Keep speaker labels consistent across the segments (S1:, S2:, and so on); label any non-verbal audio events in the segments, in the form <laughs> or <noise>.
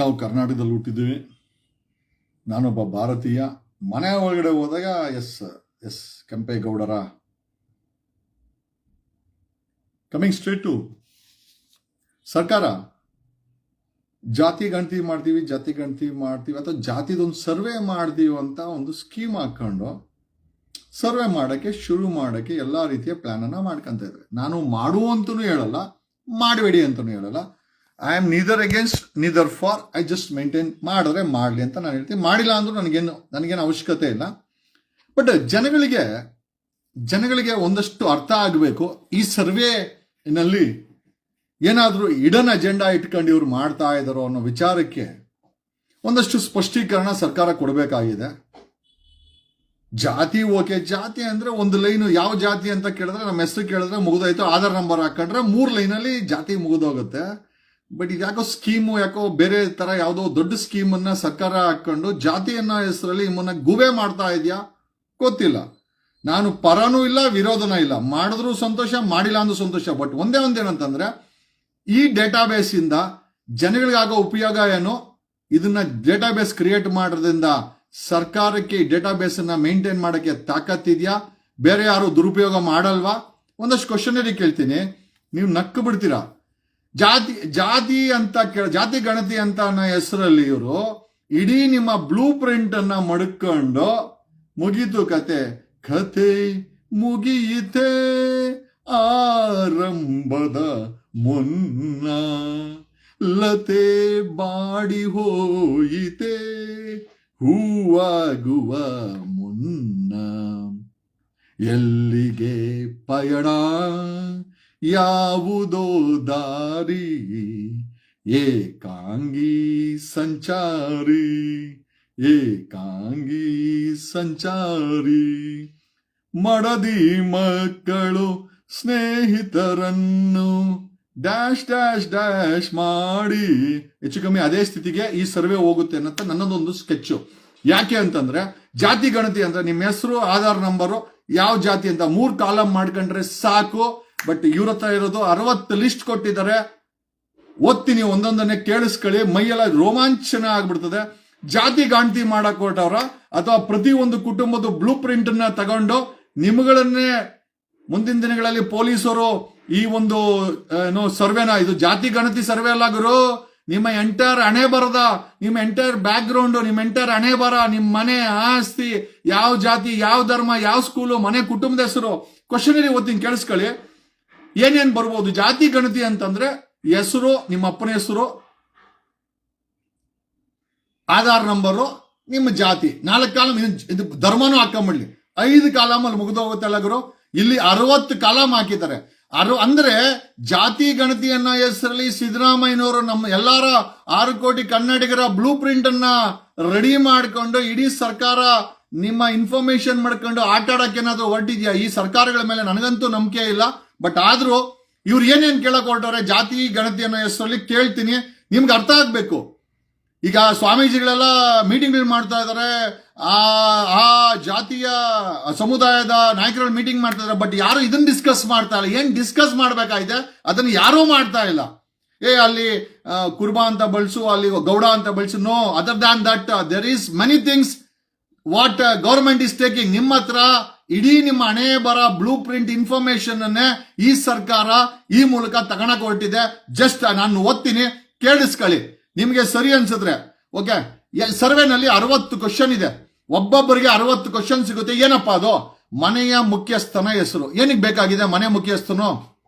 S1: ನಾವು ಕರ್ನಾಟಕದಲ್ಲಿ ಹುಟ್ಟಿದ್ದೀವಿ. ನಾನೊಬ್ಬ ಭಾರತೀಯ. ಮನೆ ಒಳಗಡೆ ಹೋದಾಗ ಎಸ್ ಎಸ್ ಕೆಂಪೇಗೌಡರ. ಕಮಿಂಗ್ ಸ್ಟ್ರೇಟ್ ಟು ಸರ್ಕಾರ. ಜಾತಿ ಗಣತಿ ಮಾಡ್ತೀವಿ, ಜಾತಿ ಗಣತಿ ಮಾಡ್ತೀವಿ, ಅಥವಾ ಜಾತಿದೊಂದು ಸರ್ವೆ ಮಾಡ್ತೀವಿ ಅಂತ ಒಂದು ಸ್ಕೀಮ್ ಹಾಕೊಂಡು ಸರ್ವೆ ಮಾಡೋಕ್ಕೆ ಶುರು ಮಾಡೋಕ್ಕೆ ಎಲ್ಲ ರೀತಿಯ ಪ್ಲಾನನ್ನು ಮಾಡ್ಕೊತ ಇದ್ದಾರೆ ನಾನು ಮಾಡುವಂತನೂ ಹೇಳಲ್ಲ, ಮಾಡಬೇಡಿ ಅಂತಲೂ ಹೇಳಲ್ಲ. I am neither against neither for I just maintain ಮಾಡಿದ್ರೆ ಮಾಡಲಿ ಅಂತ ನಾನು ಹೇಳ್ತೀನಿ. ಮಾಡಿಲ್ಲ ಅಂದ್ರೂ ನನಗೇನು ನನಗೇನು ಅವಶ್ಯಕತೆ ಇಲ್ಲ. ಬಟ್ ಜನಗಳಿಗೆ ಜನಗಳಿಗೆ ಒಂದಷ್ಟು ಅರ್ಥ ಆಗಬೇಕು. ಈ ಸರ್ವೇನಲ್ಲಿ ಏನಾದರೂ ಇಡನ್ ಅಜೆಂಡಾ ಇಟ್ಕೊಂಡು ಇವ್ರು ಮಾಡ್ತಾ ಇದ್ದಾರೋ ಅನ್ನೋ ವಿಚಾರಕ್ಕೆ ಒಂದಷ್ಟು ಸ್ಪಷ್ಟೀಕರಣ ಸರ್ಕಾರ ಕೊಡಬೇಕಾಗಿದೆ. ಜಾತಿ ಓಕೆ, ಜಾತಿ ಅಂದ್ರೆ ಒಂದು ಲೈನು ಯಾವ ಜಾತಿ ಅಂತ ಕೇಳಿದ್ರೆ ನಮ್ಮ ಹೆಸರು ಕೇಳಿದ್ರೆ ಮುಗಿದೋಯ್ತು, ಆಧಾರ್ ನಂಬರ್ ಹಾಕೊಂಡ್ರೆ ಮೂರು ಲೈನಲ್ಲಿ ಜಾತಿ ಮುಗಿದೋಗುತ್ತೆ. ಬಟ್ ಇದು ಯಾಕೋ ಸ್ಕೀಮು ಯಾಕೋ ಬೇರೆ ತರ ಯಾವುದೋ ದೊಡ್ಡ ಸ್ಕೀಮ್ ಅನ್ನ ಸರ್ಕಾರ ಹಾಕೊಂಡು ಜಾತಿಯನ್ನ ಹೆಸರಲ್ಲಿ ನಿಮ್ಮನ್ನ ಗುಬೆ ಮಾಡ್ತಾ ಇದೆಯಾ? ಗೊತ್ತಿಲ್ಲ. ನಾನು ಪರನೂ ಇಲ್ಲ, ವಿರೋಧನೂ ಇಲ್ಲ. ಮಾಡಿದ್ರು ಸಂತೋಷ, ಮಾಡಿಲ್ಲ ಅಂದ್ರೂ ಸಂತೋಷ. ಬಟ್ ಒಂದೇ ಒಂದೇನಂತಂದ್ರೆ, ಈ ಡೇಟಾಬೇಸ್ ಇಂದ ಜನಗಳಿಗಾಗೋ ಉಪಯೋಗ ಏನು? ಇದನ್ನ ಡೇಟಾಬೇಸ್ ಕ್ರಿಯೇಟ್ ಮಾಡೋದ್ರಿಂದ ಸರ್ಕಾರಕ್ಕೆ ಈ ಡೇಟಾಬೇಸ್ ಅನ್ನ ಮೇಂಟೈನ್ ಮಾಡೋಕ್ಕೆ ತಾಕತ್ತಿದ್ಯಾ ಬೇರೆ ಯಾರು ದುರುಪಯೋಗ ಮಾಡಲ್ವಾ? ಒಂದಷ್ಟು ಕ್ವಶನರಿ ಕೇಳ್ತೀನಿ. ನೀವು ನಕ್ಕು ಬಿಡ್ತೀರಾ? ಜಾತಿ ಜಾತಿ ಅಂತ ಕೇಳ, ಜಾತಿ ಗಣತಿ ಅಂತ ಅನ್ನೋ ಹೆಸರಲ್ಲಿ ಇವರು ಇಡೀ ನಿಮ್ಮ ಬ್ಲೂ ಪ್ರಿಂಟ್ ಅನ್ನ ಮಡ್ಕೊಂಡು ಮುಗೀತು ಕತೆ. ಕತೆ ಮುಗಿಯಿತೆ ಆರಂಭದ ಮುನ್ನ ಲತೆ ಬಾಡಿ ಹೋಯಿತೆ ಹೂವಾಗುವ ಮುನ್ನ. ಎಲ್ಲಿಗೆ ಪಯಣ? ಯಾವುದೋ ದಾರಿ, ಏಕಾಂಗಿ ಸಂಚಾರಿ ಏಕಾಂಗಿ ಸಂಚಾರಿ. ಮಡದಿ ಮಕ್ಕಳು ಸ್ನೇಹಿತರನ್ನು ಡ್ಯಾಶ್ ಡ್ಯಾಶ್ ಡ್ಯಾಶ್ ಮಾಡಿ, ಹೆಚ್ಚು ಕಮ್ಮಿ ಅದೇ ಸ್ಥಿತಿಗೆ ಈ ಸರ್ವೆ ಹೋಗುತ್ತೆ ಅನ್ನೋಂಥ ನನ್ನದೊಂದು ಸ್ಕೆಚ್ಚು. ಯಾಕೆ ಅಂತಂದ್ರೆ, ಜಾತಿ ಗಣತಿ ಅಂದ್ರೆ ನಿಮ್ಮ ಹೆಸರು, ಆಧಾರ್ ನಂಬರು, ಯಾವ ಜಾತಿ ಅಂತ ಮೂರು ಕಾಲಮ್ ಮಾಡ್ಕೊಂಡ್ರೆ ಸಾಕು. ಬಟ್ ಇವ್ರ ಹತ್ರ ಇರೋದು ಅರವತ್ತು ಲಿಸ್ಟ್ ಕೊಟ್ಟಿದ್ದಾರೆ. ಓದ್ತೀನಿ ಒಂದೊಂದನ್ನೇ ಕೇಳಿಸ್ಕೊಳ್ಳಿ. ಮೈಯೆಲ್ಲ ರೋಮಾಂಚನ ಆಗ್ಬಿಡ್ತದೆ. ಜಾತಿ ಗಣತಿ ಮಾಡಕ್ ಹೊರಟವ್ರ ಅಥವಾ ಪ್ರತಿ ಒಂದು ಕುಟುಂಬದ ಬ್ಲೂ ಪ್ರಿಂಟ್ ಅನ್ನ ತಗೊಂಡು ನಿಮ್ಗಳನ್ನೇ ಮುಂದಿನ ದಿನಗಳಲ್ಲಿ ಪೊಲೀಸರು ಈ ಒಂದು ಏನು ಸರ್ವೆನ, ಇದು ಜಾತಿ ಗಣತಿ ಸರ್ವೆ ಅಲ್ಲ ಗುರು. ನಿಮ್ಮ ಎಂಟೈರ್ ಹಣೆ ಬರದ, ನಿಮ್ಮ ಎಂಟೈರ್ ಬ್ಯಾಕ್ ಗ್ರೌಂಡ್ ನಿಮ್ಮ ಎಂಟೈರ್ ಹಣೆ ಬರ, ನಿಮ್ಮ ಮನೆ ಆಸ್ತಿ, ಯಾವ ಜಾತಿ, ಯಾವ ಧರ್ಮ, ಯಾವ ಸ್ಕೂಲು ಮನೆ ಕುಟುಂಬದ ಹೆಸರು. ಕ್ವಶನರಿ ಓದ್ತೀನಿ, ಕೇಳಿಸ್ಕೊಳ್ಳಿ. ಏನೇನ್ ಬರ್ಬೋದು? ಜಾತಿ, ಗಣತಿ ಅಂತಂದ್ರೆ ಹೆಸರು, ನಿಮ್ಮ ಅಪ್ಪನ ಹೆಸರು, ಆಧಾರ್ ನಂಬರು, ನಿಮ್ಮ ಜಾತಿ. ನಾಲ್ಕು ಕಾಲಮ್ ಇದು ಧರ್ಮನೂ ಹಾಕೊಂಬಿಡ್ಲಿ. ಐದು ಕಾಲಮಲ್ಲಿ ಹೋಗುತ್ತೆ ಲಗರು ಇಲ್ಲಿ ಅರವತ್ತು ಕಾಲಮ್ ಹಾಕಿದ್ದಾರೆ. ಅರು ಅಂದ್ರೆ ಜಾತಿ ಗಣತಿಯನ್ನ ಹೆಸರಲ್ಲಿ ಸಿದ್ದರಾಮಯ್ಯನವರು ನಮ್ಮ ಎಲ್ಲಾರ ಆರು ಕೋಟಿ ಕನ್ನಡಿಗರ ಬ್ಲೂ ಪ್ರಿಂಟ್ ಅನ್ನ ರೆಡಿ ಮಾಡ್ಕೊಂಡು ಇಡೀ ಸರ್ಕಾರ ನಿಮ್ಮ ಇನ್ಫಾರ್ಮೇಶನ್ ಮಾಡ್ಕೊಂಡು ಆಟ ಆಡಕ್ಕೆ ಏನಾದ್ರು ಹೊರಟಿದ್ಯಾ? ಈ ಸರ್ಕಾರಗಳ ಮೇಲೆ ನನಗಂತೂ ನಂಬಿಕೆ ಇಲ್ಲ. ಬಟ್ ಆದ್ರೂ ಇವ್ರು ಏನೇನ್ ಕೇಳಕ್ ಹೊರಟವ್ರೆ, ಜಾತಿ, ಗಣತಿ ಅನ್ನೋ ಹೆಸರಲ್ಲಿ ಕೇಳ್ತೀನಿ, ನಿಮ್ಗೆ ಅರ್ಥ ಆಗ್ಬೇಕು. ಈಗ ಸ್ವಾಮೀಜಿಗಳೆಲ್ಲ ಮೀಟಿಂಗ್ಗಳು ಮಾಡ್ತಾ ಇದ್ದಾರೆ ಆ ಆ ಜಾತಿಯ ಸಮುದಾಯದ ನಾಯಕರಲ್ಲಿ ಮೀಟಿಂಗ್ ಮಾಡ್ತಾ ಇದ್ದಾರೆ ಬಟ್ ಯಾರು ಇದನ್ನ ಡಿಸ್ಕಸ್ ಮಾಡ್ತಾ ಇಲ್ಲ. ಏನ್ ಡಿಸ್ಕಸ್ ಮಾಡ್ಬೇಕಾಗಿದೆ? ಅದನ್ನ ಯಾರೂ ಮಾಡ್ತಾ ಇಲ್ಲ. ಏ, ಅಲ್ಲಿ ಕುರ್ಬಾ ಅಂತ ಬಳಸು, ಅಲ್ಲಿ ಗೌಡ ಅಂತ ಬಳಸು no other than that there is many things what government is taking ನಿಮ್ಮ ಹತ್ರ ಇಡೀ ನಿಮ್ಮ ಹಣೆ ಬರ ಬ್ಲೂ ಪ್ರಿಂಟ್ ಇನ್ಫಾರ್ಮೇಶನ್ ಅನ್ನೇ ಈ ಸರ್ಕಾರ ಈ ಮೂಲಕ ತಗೊಳಕ್ ಹೊರಟಿದೆ. ಜಸ್ಟ್ ನಾನು ಓದ್ತೀನಿ, ಕೇಳಿಸ್ಕೊಳ್ಳಿ. ನಿಮ್ಗೆ ಸರಿ ಅನ್ಸಿದ್ರೆ ಓಕೆ ಸರ್ವೆನಲ್ಲಿ ಅರವತ್ತು ಕ್ವಶನ್ ಇದೆ. ಒಬ್ಬೊಬ್ಬರಿಗೆ ಅರವತ್ತು ಕ್ವಶನ್ ಸಿಗುತ್ತೆ. ಏನಪ್ಪಾ ಅದು? ಮನೆಯ ಮುಖ್ಯಸ್ಥನ ಹೆಸರು. ಏನಕ್ಕೆ ಬೇಕಾಗಿದೆ ಮನೆ ಮುಖ್ಯಸ್ಥನು?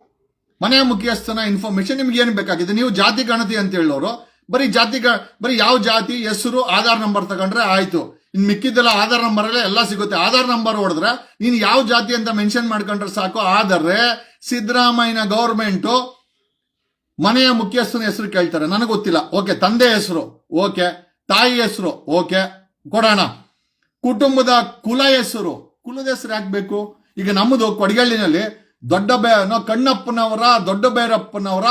S1: ಮನೆಯ ಮುಖ್ಯಸ್ಥನ ಇನ್ಫಾರ್ಮೇಶನ್ ನಿಮ್ಗೆ ಏನು ಬೇಕಾಗಿದೆ? ನೀವು ಜಾತಿ ಗಣತಿ ಅಂತ ಹೇಳೋರು. ಬರೀ ಜಾತಿ ಬರೀ ಯಾವ ಜಾತಿ, ಹೆಸರು, ಆಧಾರ್ ನಂಬರ್ ತಗೊಂಡ್ರೆ ಆಯ್ತು. ಇನ್ ಮಿಕ್ಕಿದ್ದೆಲ್ಲ ಆಧಾರ್ ನಂಬರ್ ಅಲ್ಲೇ ಎಲ್ಲ ಸಿಗುತ್ತೆ. ಆಧಾರ್ ನಂಬರ್ ಹೊಡೆದ್ರೆ ನೀನು ಯಾವ ಜಾತಿ ಅಂತ ಮೆನ್ಷನ್ ಮಾಡ್ಕೊಂಡ್ರೆ ಸಾಕು. ಆದರೆ ಸಿದ್ದರಾಮಯ್ಯನ ಗೌರ್ಮೆಂಟು ಮನೆಯ ಮುಖ್ಯಸ್ಥನ ಹೆಸರು ಕೇಳ್ತಾರೆ. ನನಗೆ ಗೊತ್ತಿಲ್ಲ. ಓಕೆ ತಂದೆ ಹೆಸರು. ಓಕೆ ತಾಯಿ ಹೆಸರು. ಓಕೆ ಕೊಡೋಣ. ಕುಟುಂಬದ ಕುಲ ಹೆಸರು. ಕುಲದ ಹೆಸರು ಹಾಕ್ಬೇಕು ಬೇಕು? ಈಗ ನಮ್ಮದು ಕೊಡಗಳ್ಳಿನಲ್ಲಿ ದೊಡ್ಡ ಬೇ ಕಣ್ಣಪ್ಪನವರ ದೊಡ್ಡ ಬೈರಪ್ಪನವರ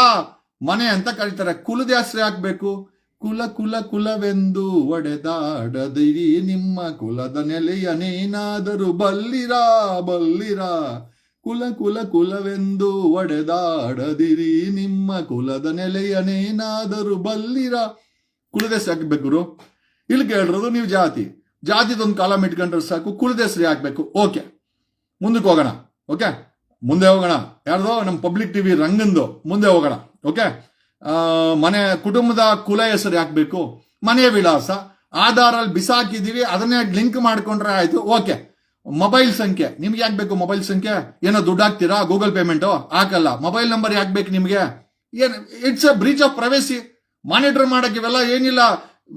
S1: ಮನೆ ಅಂತ ಕರೀತಾರೆ. ಕುಲದ ಹೆಸರು ಹಾಕ್ಬೇಕು ಬೇಕು? ಕುಲ ಕುಲ ಕುಲವೆಂದು ಒಡೆದಾಡದಿರಿ ನಿಮ್ಮ ಕುಲದ ನೆಲೆಯನೇನಾದರೂ ಬಲ್ಲಿರಾ ಬಲ್ಲಿರಾ. ಕುಲ ಕುಲ ಕುಲವೆಂದು ಒಡೆದಾಡದಿರಿ ನಿಮ್ಮ ಕುಲದ ನೆಲೆಯನೇನಾದರೂ ಬಲ್ಲಿರ. ಕುಲದೇಶ ಹಾಕ್ಬೇಕು ಗುರು. ಇಲ್ಲಿ ಕೇಳಿರೋದು ನೀವು ಜಾತಿ. ಜಾತಿದೊಂದು ಕಾಲಮ್ ಇಟ್ಕೊಂಡ್ರೆ ಸಾಕು, ಕುಲದೇಶ್ರಿ ಹಾಕ್ಬೇಕು. ಓಕೆ. ಮುಂದಕ್ಕೆ ಹೋಗೋಣ. ಓಕೆ? ಮುಂದೆ ಹೋಗೋಣ. ಯಾರ್ದೋ? ನಮ್ಮ ಪಬ್ಲಿಕ್ ಟಿವಿ ರಂಗಂದು. ಮುಂದೆ ಹೋಗೋಣ. ಓಕೆ? ಮನೆ, ಕುಟುಂಬದ ಕುಲ ಹೆಸರು ಹಾಕ್ಬೇಕು ಮನೆ ವಿಳಾಸ. ಆಧಾರಲ್ಲಿ ಬಿಸಾಕಿದೀವಿ ಅದನ್ನೇ ಲಿಂಕ್ ಮಾಡ್ಕೊಂಡ್ರೆ ಆಯ್ತು, ಓಕೆ. ಮೊಬೈಲ್ ಸಂಖ್ಯೆ. ನಿಮ್ಗೆ ಯಾಕೆ ಬೇಕು ಮೊಬೈಲ್ ಸಂಖ್ಯೆ? ಏನೋ ದುಡ್ಡು ಹಾಕ್ತೀರಾ? Google payment? ಹಾಕಲ್ಲ. ಮೊಬೈಲ್ ನಂಬರ್ ಯಾಕೆ ಬೇಕು ನಿಮಗೆ? ಏನ್ it's a breach of privacy monitor ಮಾಡಕ್ ಇವೆಲ್ಲ ಏನಿಲ್ಲ.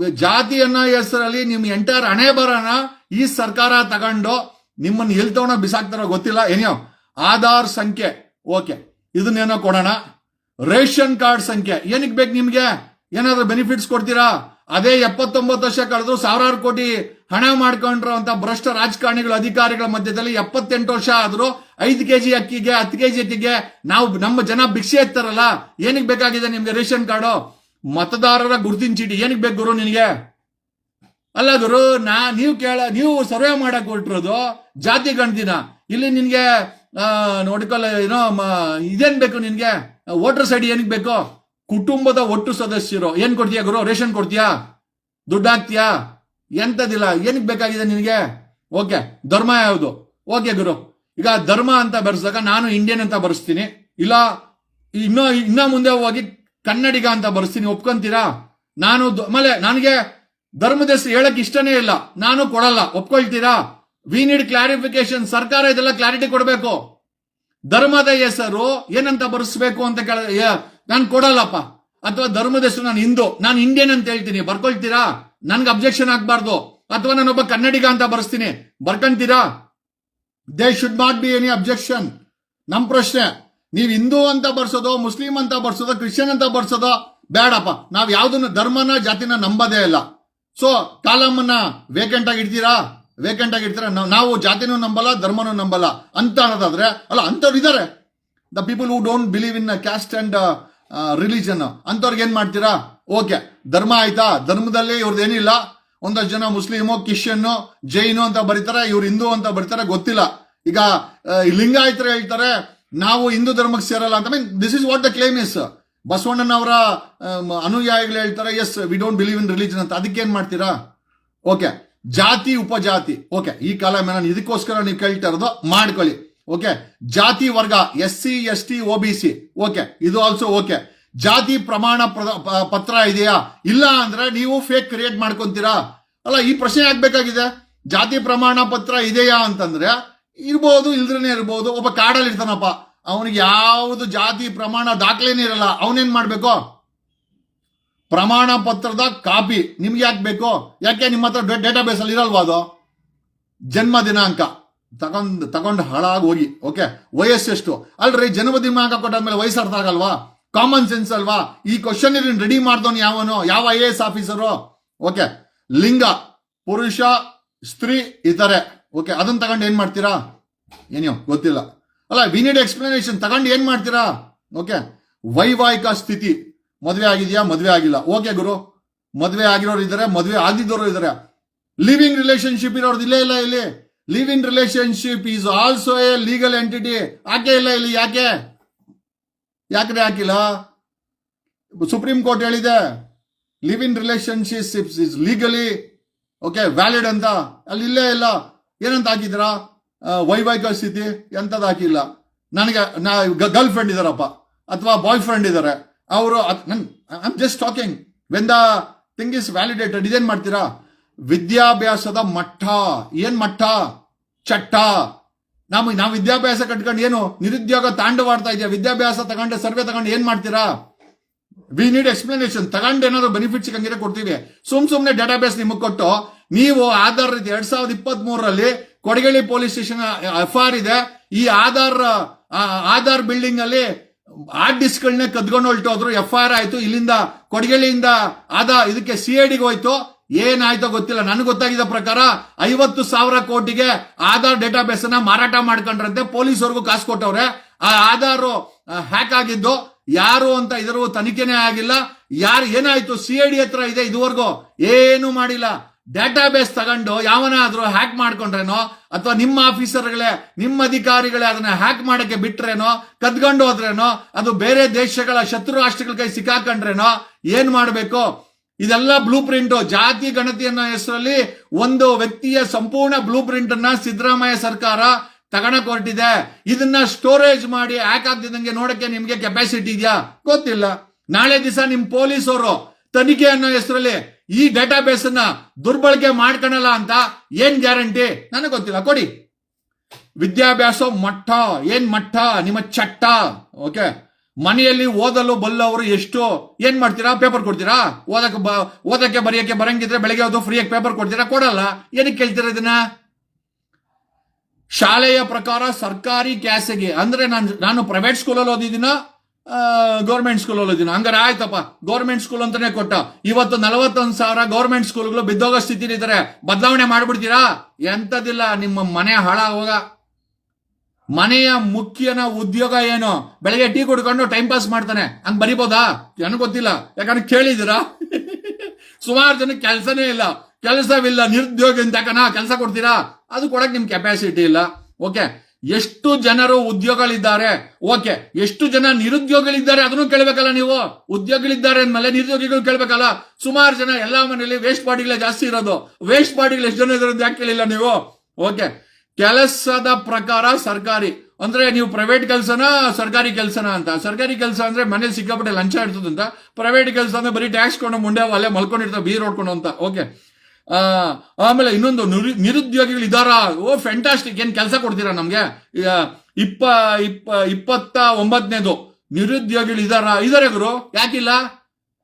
S1: ಜಾತಿಯನ್ನ ಹೆಸರಲ್ಲಿ ನಿಮ್ ಎಂಟೈರ್ ಹಣೆ ಬರೋಣ ಈ ಸರ್ಕಾರ ತಗೊಂಡು ನಿಮ್ಮನ್ನ ಎಲ್ಲಿ ತಗೊಂಡ ಬಿಸಾಕ್ತಾರೋ ಗೊತ್ತಿಲ್ಲ. ಏನೋ ಆಧಾರ್ ಸಂಖ್ಯೆ. ಓಕೆ. ಇದನ್ನೇನೋ ಕೊಡೋಣ. ರೇಷನ್ ಕಾರ್ಡ್ ಸಂಖ್ಯೆ. ಏನಕ್ಕೆ ಬೇಕು ನಿಮ್ಗೆ? ಏನಾದ್ರೂ ಬೆನಿಫಿಟ್ಸ್ ಕೊಡ್ತೀರಾ? ಅದೇ ಎಪ್ಪತ್ತೊಂಬತ್ತು ವರ್ಷ ಕಳೆದು ಸಾವಿರಾರು ಕೋಟಿ ಹಣ ಮಾಡ್ಕೊಂಡಿರುವಂತ ಭ್ರಷ್ಟ ರಾಜಕಾರಣಿಗಳ ಅಧಿಕಾರಿಗಳ ಮಧ್ಯದಲ್ಲಿ ಎಪ್ಪತ್ತೆಂಟು ವರ್ಷ ಆದ್ರೂ ಐದು ಕೆಜಿ ಅಕ್ಕಿಗೆ, ಹತ್ತು ಕೆಜಿ ಅಕ್ಕಿಗೆ ನಾವು ನಮ್ಮ ಜನ ಭಿಕ್ಷೆ ಎತ್ತಾರಲ್ಲ? ಏನಕ್ಕೆ ಬೇಕಾಗಿದೆ ನಿಮ್ಗೆ ರೇಷನ್ ಕಾರ್ಡು? ಮತದಾರರ ಗುರುತಿನ ಚೀಟಿ. ಏನಕ್ಕೆ ಬೇಕು ಗುರು ನಿನಗೆ? ಅಲ್ಲ ಗುರು, ನಾ, ನೀವು ಕೇಳ, ನೀವು ಸರ್ವೆ ಮಾಡಕ್ ಹೊರಟಿರೋದು ಜಾತಿ ಗಣತಿನ. ಇಲ್ಲಿ ನಿನ್ಗೆ ನೋಡ್ಕೊಳ್ಳ ಏನೋ ಇದೇನ್ ಬೇಕು ನಿನ್ಗೆ? ವೋಟರ್ಸ್ ಸೈಡ್ ಏನಕ್ಕೆ ಬೇಕು? ಕುಟುಂಬದ ಒಟ್ಟು ಸದಸ್ಯರು. ಏನ್ ಕೊಡ್ತೀಯಾ ಗುರು? ರೇಷನ್ ಕೊಡ್ತೀಯಾ? ದುಡ್ಡು ಹಾಕ್ತೀಯಾ? ಎಂತದಿಲ್ಲ ಏನಕ್ಕೆ ಬೇಕಾಗಿದೆ ನಿನಗೆ? ಓಕೆ, ಧರ್ಮ ಯಾವುದು? ಓಕೆ ಗುರು. ಈಗ ಧರ್ಮ ಅಂತ ಬರ್ಸಿದಾಗ ನಾನು ಇಂಡಿಯನ್ ಅಂತ ಬರ್ಸ್ತೀನಿ. ಇಲ್ಲ, ಇನ್ನೂ, ಇನ್ನ ಮುಂದೆ ಹೋಗಿ ಕನ್ನಡಿಗ ಅಂತ ಬರ್ಸ್ತೀನಿ. ಒಪ್ಕೊಂತೀರಾ? ನಾನು ಆಮೇಲೆ, ನನಗೆ ಧರ್ಮದ ಹೆಸರು ಹೇಳಕ್ ಇಷ್ಟನೇ ಇಲ್ಲ. ನಾನು ಕೊಡಲ್ಲ. ಒಪ್ಕೊಳ್ತೀರಾ? ವಿ ನೀಡ್ ಕ್ಲಾರಿಫಿಕೇಶನ್ ಸರ್ಕಾರ ಇದೆಲ್ಲ ಕ್ಲಾರಿಟಿ ಕೊಡಬೇಕು. ಧರ್ಮದ ಹೆಸರು ಏನಂತ ಬರೆಸ್ಬೇಕು ಅಂತ ಕೇಳ ನಾನು ಕೊಡಲ್ಲಪ್ಪ. ಅಥವಾ ಧರ್ಮದ ಹೆಸರು ನಾನು ಹಿಂದೂ. ನಾನು ಇಂಡಿಯನ್ ಅಂತ ಹೇಳ್ತೀನಿ. ಬರ್ಕೊಳ್ತೀರಾ? ನನ್ಗೆ ಅಬ್ಜೆಕ್ಷನ್ ಆಗ್ಬಾರ್ದು. ಅಥವಾ ನಾನೊಬ್ಬ ಕನ್ನಡಿಗ ಅಂತ ಬರ್ಸ್ತೀನಿ. ಬರ್ಕೊಂತೀರಾ? They should not be any objection ನಮ್ ಪ್ರಶ್ನೆ, ನೀವ್ ಹಿಂದೂ ಅಂತ ಬರ್ಸೋದು, ಮುಸ್ಲಿಂ ಅಂತ ಬರ್ಸೋದು, ಕ್ರಿಶ್ಚಿಯನ್ ಅಂತ ಬರ್ಸೋದು ಬೇಡಪ್ಪ ನಾವು ಯಾವ್ದನ್ನ ಧರ್ಮನ ಜಾತಿನ ನಂಬದೇ ಇಲ್ಲ. ಸೊ ಕಾಲಮ್ಮನ್ನ ವೇಕೆಂಟ್ ಆಗಿ ಇಡ್ತೀರಾ? ವೇಕೆಂಟ್ ಆಗಿ ಇಡ್ತೀರಾ. ನಾವು ಜಾತಿನೂ ನಂಬಲ್ಲ, ಧರ್ಮನೂ ನಂಬಲ್ಲ. ಅಂತ ಅನ್ನೋದಾದ್ರೆ, ಅಲ್ಲ, ಅಂಥವ್ರು ಇದ್ದಾರೆ the people who don't believe in caste and religion ಅಂತವ್ರಿಗೆ ಏನು ಮಾಡ್ತೀರಾ? ಓಕೆ ಧರ್ಮ ಆಯ್ತಾ? ಧರ್ಮದಲ್ಲಿ ಇವ್ರದ್ದು ಏನಿಲ್ಲ. ಒಂದಷ್ಟು ಜನ ಮುಸ್ಲಿಮು, ಕ್ರಿಶ್ಚಿಯನ್ನು, ಜೈನು ಅಂತ ಬರೀತಾರೆ. ಇವ್ರು ಹಿಂದೂ ಅಂತ ಬರೀತಾರೆ. ಗೊತ್ತಿಲ್ಲ. ಈಗ ಲಿಂಗಾಯತರು ಹೇಳ್ತಾರೆ. ನಾವು ಹಿಂದೂ ಧರ್ಮಕ್ಕೆ ಸೇರಲ್ಲ ಅಂತ mean this is what the claim is ಬಸವಣ್ಣನವರ ಅನುಯಾಯಿಗಳು ಹೇಳ್ತಾರೆ as we don't believe in religion ಅಂತ. ಅದಕ್ಕೆ ಏನು ಮಾಡ್ತೀರಾ? ಓಕೆ ಜಾತಿ, ಉಪಜಾತಿ. ಓಕೆ, ಈ ಕಾಲ ನಾನು ಇದಕ್ಕೋಸ್ಕರ ನೀವು ಕೇಳ್ತಾ ಇರೋದು ಮಾಡ್ಕೊಳ್ಳಿ. ಓಕೆ, ಜಾತಿ ವರ್ಗ S C S T O B C. Okay, ಇದು ಆಲ್ಸೋ ಓಕೆ. ಜಾತಿ ಪ್ರಮಾಣ ಪತ್ರ ಇದೆಯಾ? ಇಲ್ಲ ಅಂದ್ರೆ ನೀವು ಫೇಕ್ ಕ್ರಿಯೇಟ್ ಮಾಡ್ಕೊಂತೀರಾ? ಅಲ್ಲ, ಈ ಪ್ರಶ್ನೆ ಆಗ್ಬೇಕಾಗಿದೆ ಜಾತಿ ಪ್ರಮಾಣ ಪತ್ರ ಇದೆಯಾ ಅಂತಂದ್ರೆ, ಇರ್ಬೋದು, ಇಲ್ದ್ರೇನೆ ಇರ್ಬೋದು, ಒಬ್ಬ ಕಾಡಲ್ಲಿ ಇರ್ತಾನಪ್ಪ. ಅವನಿಗೆ ಯಾವುದು ಜಾತಿ ಪ್ರಮಾಣ ದಾಖಲೆನೇ ಇರಲ್ಲ, ಅವನೇನ್ ಮಾಡ್ಬೇಕು? ಪ್ರಮಾಣ ಪತ್ರದ ಕಾಪಿ ನಿಮ್ಗೆ ಯಾಕೆ ಬೇಕು? ಯಾಕೆ ನಿಮ್ಮ ಹತ್ರ ಡೇಟಾ ಬೇಸ್ ಅಲ್ಲಿ ಇರಲ್ವಾ ಅದು? ಜನ್ಮ ದಿನಾಂಕ. ತಗೊಂಡು ತಗೊಂಡು ಹಾಳಾಗಿ ಹೋಗಿ, ಓಕೆ? ವಯಸ್ಸೆಷ್ಟು ಅಲ್ರಿ, ಜನ್ಮ ದಿನಾಂಕ ಕೊಟ್ಟಾದ್ಮೇಲೆ ವಯಸ್ಸು ಅರ್ಥ ಆಗಲ್ವಾ? ಕಾಮನ್ ಸೆನ್ಸ್ ಅಲ್ವಾ? ಈ ಕ್ವಶನ್ ರೆಡಿ ಮಾಡ್ದವನು ಯಾವನು? ಯಾವ I A S officer okay? ಲಿಂಗ, ಪುರುಷ, ಸ್ತ್ರೀ, ಇತರೆ. ಓಕೆ? ಅದನ್ನ ತಗೊಂಡು ಏನ್ ಮಾಡ್ತೀರಾ? ಏನೋ ಗೊತ್ತಿಲ್ಲ. ಅಲ್ಲ ವಿ ನೀಡ್ ಎಕ್ಸ್ಪ್ಲನೇಷನ್ ತಗೊಂಡು ಏನ್ ಮಾಡ್ತೀರಾ? ಓಕೆ? ವೈವಾಹಿಕ ಸ್ಥಿತಿ. ಮದುವೆ ಆಗಿದೆಯಾ? ಮದುವೆ ಆಗಿಲ್ಲ. ಓಕೆ ಗುರು. ಮದುವೆ ಆಗಿರೋರು ಇದ್ದಾರೆ ಮದುವೆ ಆಗಿದ್ದವರು ಇದ್ದಾರೆ ಲಿವಿಂಗ್ ರಿಲೇಶನ್ಶಿಪ್ ಇರೋರ್ದು ಇಲ್ಲೇ ಇಲ್ಲ ಇಲ್ಲಿ. Living relationship is also a legal entity ಯಾಕೆ ಇಲ್ಲ ಇಲ್ಲಿ? ಯಾಕೆ? ಯಾಕ್ರೆ ಹಾಕಿಲ್ಲ? ಸುಪ್ರೀಂ ಕೋರ್ಟ್ ಹೇಳಿದೆ live in relationship is legally okay valid ಅಂತ. ಅಲ್ಲಿ ಇಲ್ಲೇ ಇಲ್ಲ. ಏನಂತ ಹಾಕಿದ್ದೀರಾ? ಆ, ವೈವಾಹಿಕ ಸ್ಥಿತಿ ಎಂಥದ್ದು ಹಾಕಿಲ್ಲ. ನನಗೆ ನಾ ಗರ್ಲ್ ಫ್ರೆಂಡ್ ಇದ್ದಾರಪ್ಪ ಅಥವಾ ಬಾಯ್ ಫ್ರೆಂಡ್ ಇದ್ದಾರೆ. ಅವರು I'm just talking when the thing is validated ಇದೇನ್ ಮಾಡ್ತೀರಾ? ವಿದ್ಯಾಭ್ಯಾಸದ ಮಟ್ಟ. ಏನ್ ಮಟ್ಟ? ಚಟ್ಟ. ನಾವು ನಾವು ವಿದ್ಯಾಭ್ಯಾಸ ಕಟ್ಕೊಂಡು ಏನು ನಿರುದ್ಯೋಗ ತಾಂಡವಾಡ್ತಾ ಇದೆಯಾ? ವಿದ್ಯಾಭ್ಯಾಸ ತಗೊಂಡು, ಸರ್ವೆ ತಗೊಂಡು ಏನ್ ಮಾಡ್ತೀರಾ? ವಿ ನೀಡ್ ಎಕ್ಸ್ಪ್ಲನೇಷನ್ ತಗೊಂಡು ಏನಾದ್ರು ಬೆನಿಫಿಟ್ ಸಿಗಂಗಿದ್ರೆ ಕೊಡ್ತೀವಿ. ಸುಮ್ ಸುಮ್ನೆ ಡೇಟಾಬೇಸ್ ನಿಮಗೆ ಕೊಟ್ಟು, ನೀವು ಆಧಾರ್ ಇದೆ, ಎರಡ್ ಸಾವಿರದ ಇಪ್ಪತ್ತ್ ಮೂರರಲ್ಲಿ Kodageli police station F R ಇದೆ. ಈ ಆಧಾರ್ ಆಧಾರ್ ಬಿಲ್ಡಿಂಗ್ ಅಲ್ಲಿ ಹಾರ್ಡ್ ಡಿಸ್ಕ್ಗಳನ್ನೇ ಕದ್ಕೊಂಡು ಹೊಲ್ಟೋದ್ರು ಎಫ್ ಆರ್ ಆಯ್ತು. ಇಲ್ಲಿಂದ ಕೊಡಗೇಳಿಯಿಂದ ಆದ ಇದಕ್ಕೆ ಸಿ ಐ ಡಿಗೆ ಹೋಯ್ತು. ಏನಾಯ್ತೋ ಗೊತ್ತಿಲ್ಲ. ನನಗೆ ಗೊತ್ತಾಗಿದ್ದ ಪ್ರಕಾರ ಐವತ್ತು ಸಾವಿರ ಕೋಟಿಗೆ ಆಧಾರ್ ಡೇಟಾಬೇಸ್ ಅನ್ನ ಮಾರಾಟ ಮಾಡ್ಕೊಂಡ್ರಂತೆ. ಪೊಲೀಸವ್ರಿಗೂ ಕಾಸು ಕೊಟ್ಟವ್ರೆ. ಆ ಆಧಾರ್ ಹ್ಯಾಕ್ ಆಗಿದ್ದು ಯಾರು ಅಂತ ಇದ್ರ ತನಿಖೆನೇ ಆಗಿಲ್ಲ. ಯಾರು ಏನಾಯ್ತು? ಸಿ ಐ ಡಿ ಹತ್ರ ಇದೆ. ಇದುವರೆಗೂ ಏನು ಮಾಡಿಲ್ಲ. ಡೇಟಾಬೇಸ್ ತಗೊಂಡು ಯಾವನಾದ್ರೂ ಹ್ಯಾಕ್ ಮಾಡ್ಕೊಂಡ್ರೇನೋ, ಅಥವಾ ನಿಮ್ಮ ಆಫೀಸರ್ಗಳೇ ನಿಮ್ಮ ಅಧಿಕಾರಿಗಳೇ ಅದನ್ನ ಹ್ಯಾಕ್ ಮಾಡಕ್ಕೆ ಬಿಟ್ರೇನೋ, ಕದ್ಕೊಂಡು ಹೋದ್ರೇನೋ, ಅದು ಬೇರೆ ದೇಶಗಳ ಶತ್ರು ರಾಷ್ಟ್ರಗಳ ಕೈ ಸಿಕ್ಕಾಕೊಂಡ್ರೇನೋ, ಏನ್ ಮಾಡ್ಬೇಕು? ಇದೆಲ್ಲ ಬ್ಲೂ ಪ್ರಿಂಟ್ ಜಾತಿ ಗಣತಿ ಅನ್ನೋ ಹೆಸರಲ್ಲಿ ಒಂದು ವ್ಯಕ್ತಿಯ ಸಂಪೂರ್ಣ ಬ್ಲೂ ಪ್ರಿಂಟ್ ಅನ್ನ ಸಿದ್ದರಾಮಯ್ಯ ಸರ್ಕಾರ ತಗಣಕ್ ಹೊರಟಿದೆ ಇದನ್ನ ಸ್ಟೋರೇಜ್ ಮಾಡಿ ಹ್ಯಾಕ್ ಆಗ್ತಿದ್ದಂಗೆ ನೋಡಕ್ಕೆ ನಿಮ್ಗೆ ಕೆಪಾಸಿಟಿ ಇದೆಯಾ? ಗೊತ್ತಿಲ್ಲ. ನಾಳೆ ದಿವಸ ನಿಮ್ ಪೊಲೀಸರು ತನಿಖೆ ಅನ್ನೋ ಹೆಸರಲ್ಲಿ ಈ ಡೇಟಾಬೇಸ್ ಅನ್ನ ದುರ್ಬಳಕೆ ಮಾಡ್ಕೊಳಲ್ಲ ಅಂತ ಏನ್ ಗ್ಯಾರಂಟಿ ನನಗೆ ಗೊತ್ತಿಲ್ಲ. ಕೊಡಿ. ವಿದ್ಯಾಭ್ಯಾಸ ಮಠ ಏನ್ ಮಠ ನಿಮ್ಮ ಚಟ್ಟ. ಓಕೆ ಮನೆಯಲ್ಲಿ ಓದಲು ಬಲ್ಲವರು ಎಷ್ಟು? ಏನ್ ಮಾಡ್ತೀರಾ? ಪೇಪರ್ ಕೊಡ್ತೀರಾ? ಓದಕ್ಕೆ ಓದಕ್ಕೆ ಬರೆಯಕ್ಕೆ ಬರಂಗಿದ್ರೆ ಬೆಳಗ್ಗೆ ಅದು ಫ್ರೀಯಾಗಿ ಪೇಪರ್ ಕೊಡ್ತೀರಾ? ಕೊಡಲ್ಲ. ಏನಕ್ಕೆ ಕೇಳ್ತೀರಾ ಇದನ್ನ? ಶಾಲೆಯ ಪ್ರಕಾರ ಸರ್ಕಾರಿ ಕ್ಯಾಸೆಗೆ ಅಂದ್ರೆ ನಾನು ನಾನು ಪ್ರೈವೇಟ್ ಸ್ಕೂಲಲ್ಲಿ ಓದಿದ್ದೀನ? ಗೌರ್ಮೆಂಟ್ ಸ್ಕೂಲ್ ಓದಿನ ಹಂಗಾರೆ ಆಯ್ತಪ್ಪ. ಗೌರ್ಮೆಂಟ್ ಸ್ಕೂಲ್ ಅಂತಾನೆ ಕೊಟ್ಟ. ಇವತ್ತು ನಲವತ್ತೊಂದು ಸಾವಿರ ಗೌರ್ಮೆಂಟ್ ಸ್ಕೂಲ್ಗಳು ಬಿದ್ದೋಗೋ ಸ್ಥಿತಿಲಿ ಇದ್ದಾರೆ ಬದಲಾವಣೆ ಮಾಡ್ಬಿಡ್ತೀರಾ? ಎಂತದಿಲ್ಲ ನಿಮ್ಮ ಮನೆ ಹಾಳ ಹೋಗ ಮನೆಯ ಮುಖ್ಯನ ಉದ್ಯೋಗ ಏನು? ಬೆಳಗ್ಗೆ ಟೀ ಕುಡ್ಕೊಂಡು ಟೈಮ್ ಪಾಸ್ ಮಾಡ್ತಾನೆ. ಹಂಗ್ ಬರಿಬೋದಾ? ನನಗೆ ಗೊತ್ತಿಲ್ಲ. ಯಾಕಂದ್ರೆ ಕೇಳಿದಿರಾ ಸುಮಾರು ಜನ ಕೆಲಸನೇ ಇಲ್ಲ. ಕೆಲಸವಿಲ್ಲ. ನಿರುದ್ಯೋಗ ಅಂತ ಕೆಲಸ ಕೊಡ್ತೀರಾ? ಅದು ಕೊಡಕ್ ನಿಮ್ ಕೆಪಾಸಿಟಿ ಇಲ್ಲ. ಓಕೆ ಎಷ್ಟು ಜನರು ಉದ್ಯೋಗಗಳಿದ್ದಾರೆ, ಓಕೆ, ಎಷ್ಟು ಜನ ನಿರುದ್ಯೋಗಿಗಳಿದ್ದಾರೆ ಅದನ್ನು ಕೇಳಬೇಕಲ್ಲ ನೀವು? ಉದ್ಯೋಗಿಗಳಿದ್ದಾರೆ ಅಂದ್ಮೇಲೆ ನಿರುದ್ಯೋಗಿಗಳು ಕೇಳಬೇಕಲ್ಲ? ಸುಮಾರು ಜನ ಎಲ್ಲಾ ಮನೆಯಲ್ಲಿ ವೇಸ್ಟ್ ಬಾಡಿಗಳೇ ಜಾಸ್ತಿ ಇರೋದು. ವೇಸ್ಟ್ ಬಾಡಿಗಳು ಎಷ್ಟು ಜನ ಇರೋದು ಯಾಕೆ ಕೇಳಿಲ್ಲ ನೀವು? ಓಕೆ, ಕೆಲಸದ ಪ್ರಕಾರ ಸರ್ಕಾರಿ. ಅಂದ್ರೆ ನೀವು ಪ್ರೈವೇಟ್ ಕೆಲಸನ, ಸರ್ಕಾರಿ ಕೆಲಸನ ಅಂತ? ಸರ್ಕಾರಿ ಕೆಲಸ ಅಂದ್ರೆ ಮನೇಲಿ ಸಿಕ್ಕಾಪಟ್ಟೆ ಲಂಚ ಇರ್ತದಂತ. ಪ್ರೈವೇಟ್ ಕೆಲಸ ಅಂದ್ರೆ ಬರೀ ಟ್ಯಾಕ್ಸ್ ಕೊಂಡು ಮುಂಡೆ ಅಲ್ಲೇ ಮಲ್ಕೊಂಡಿರ್ತಾವೆ ಬೀರ್ ಹೊಡ್ಕೊಂಡು ಅಂತ. ಓಕೆ ಆಮೇಲೆ ಇನ್ನೊಂದು ನಿರು- ನಿರುದ್ಯೋಗಿಗಳು ಇದಾರ ಓ ಫ್ಯಾಂಟಾಸ್ಟಿಕ್ ಏನ್ ಕೆಲಸ ಕೊಡ್ತೀರಾ ನಮ್ಗೆ? ಇಪ್ಪ ಇಪ್ಪ, ಇಪ್ಪತ್ತ ಒಂಬತ್ತನೇದು ನಿರುದ್ಯೋಗಿಗಳು ಇದಾರ ಇದಾರೆ ಗುರು. ಯಾಕಿಲ್ಲ?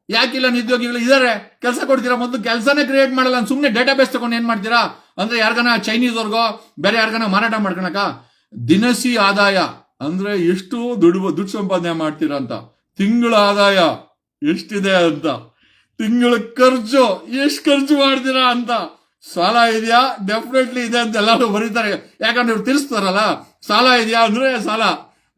S1: ಯಾಕಿಲ್ಲ ನಿರುದ್ಯೋಗಿಗಳು? ಇದಾರೆ. ಕೆಲಸ ಕೊಡ್ತೀರಾ? ಮೊದಲು ಕೆಲಸನೇ ಕ್ರಿಯೇಟ್ ಮಾಡಲ್ಲ ಸುಮ್ಮನೆ ಡೇಟಾ ಬೇಸ್ ತಗೊಂಡು ಏನ್ ಮಾಡ್ತೀರಾ? ಅಂದ್ರೆ ಯಾರ್ಗನ ಚೈನೀಸ್ ಅವ್ರಿಗೋ, ಬೇರೆ ಯಾರ್ಗನ ಮಾರಾಟ ಮಾಡ್ಕೊಳಕ? ದಿನಸಿ ಆದಾಯ ಅಂದ್ರೆ ಎಷ್ಟು ದುಡ್ಡು ದುಡ್ಡು ಸಂಪಾದನೆ ಮಾಡ್ತೀರಾ ಅಂತ. ತಿಂಗಳ ಆದಾಯ ಎಷ್ಟಿದೆ ಅಂತ. ತಿಂಗಳ ಖರ್ಚು, ಎಷ್ಟು ಖರ್ಚು ಮಾಡ್ತೀರಾ ಅಂತ. ಸಾಲ ಇದೆಯಾ? ಡೆಫಿನೆಟ್ಲಿ ಇದೆ ಅಂತ ಎಲ್ಲರೂ ಬರೀತಾರೆ. ಯಾಕಂದ್ರೆ ಇವ್ರು ತಿಳಿಸ್ತಾರಲ್ಲ, ಸಾಲ ಇದೆಯಾ ಅಂದ್ರೆ ಸಾಲ.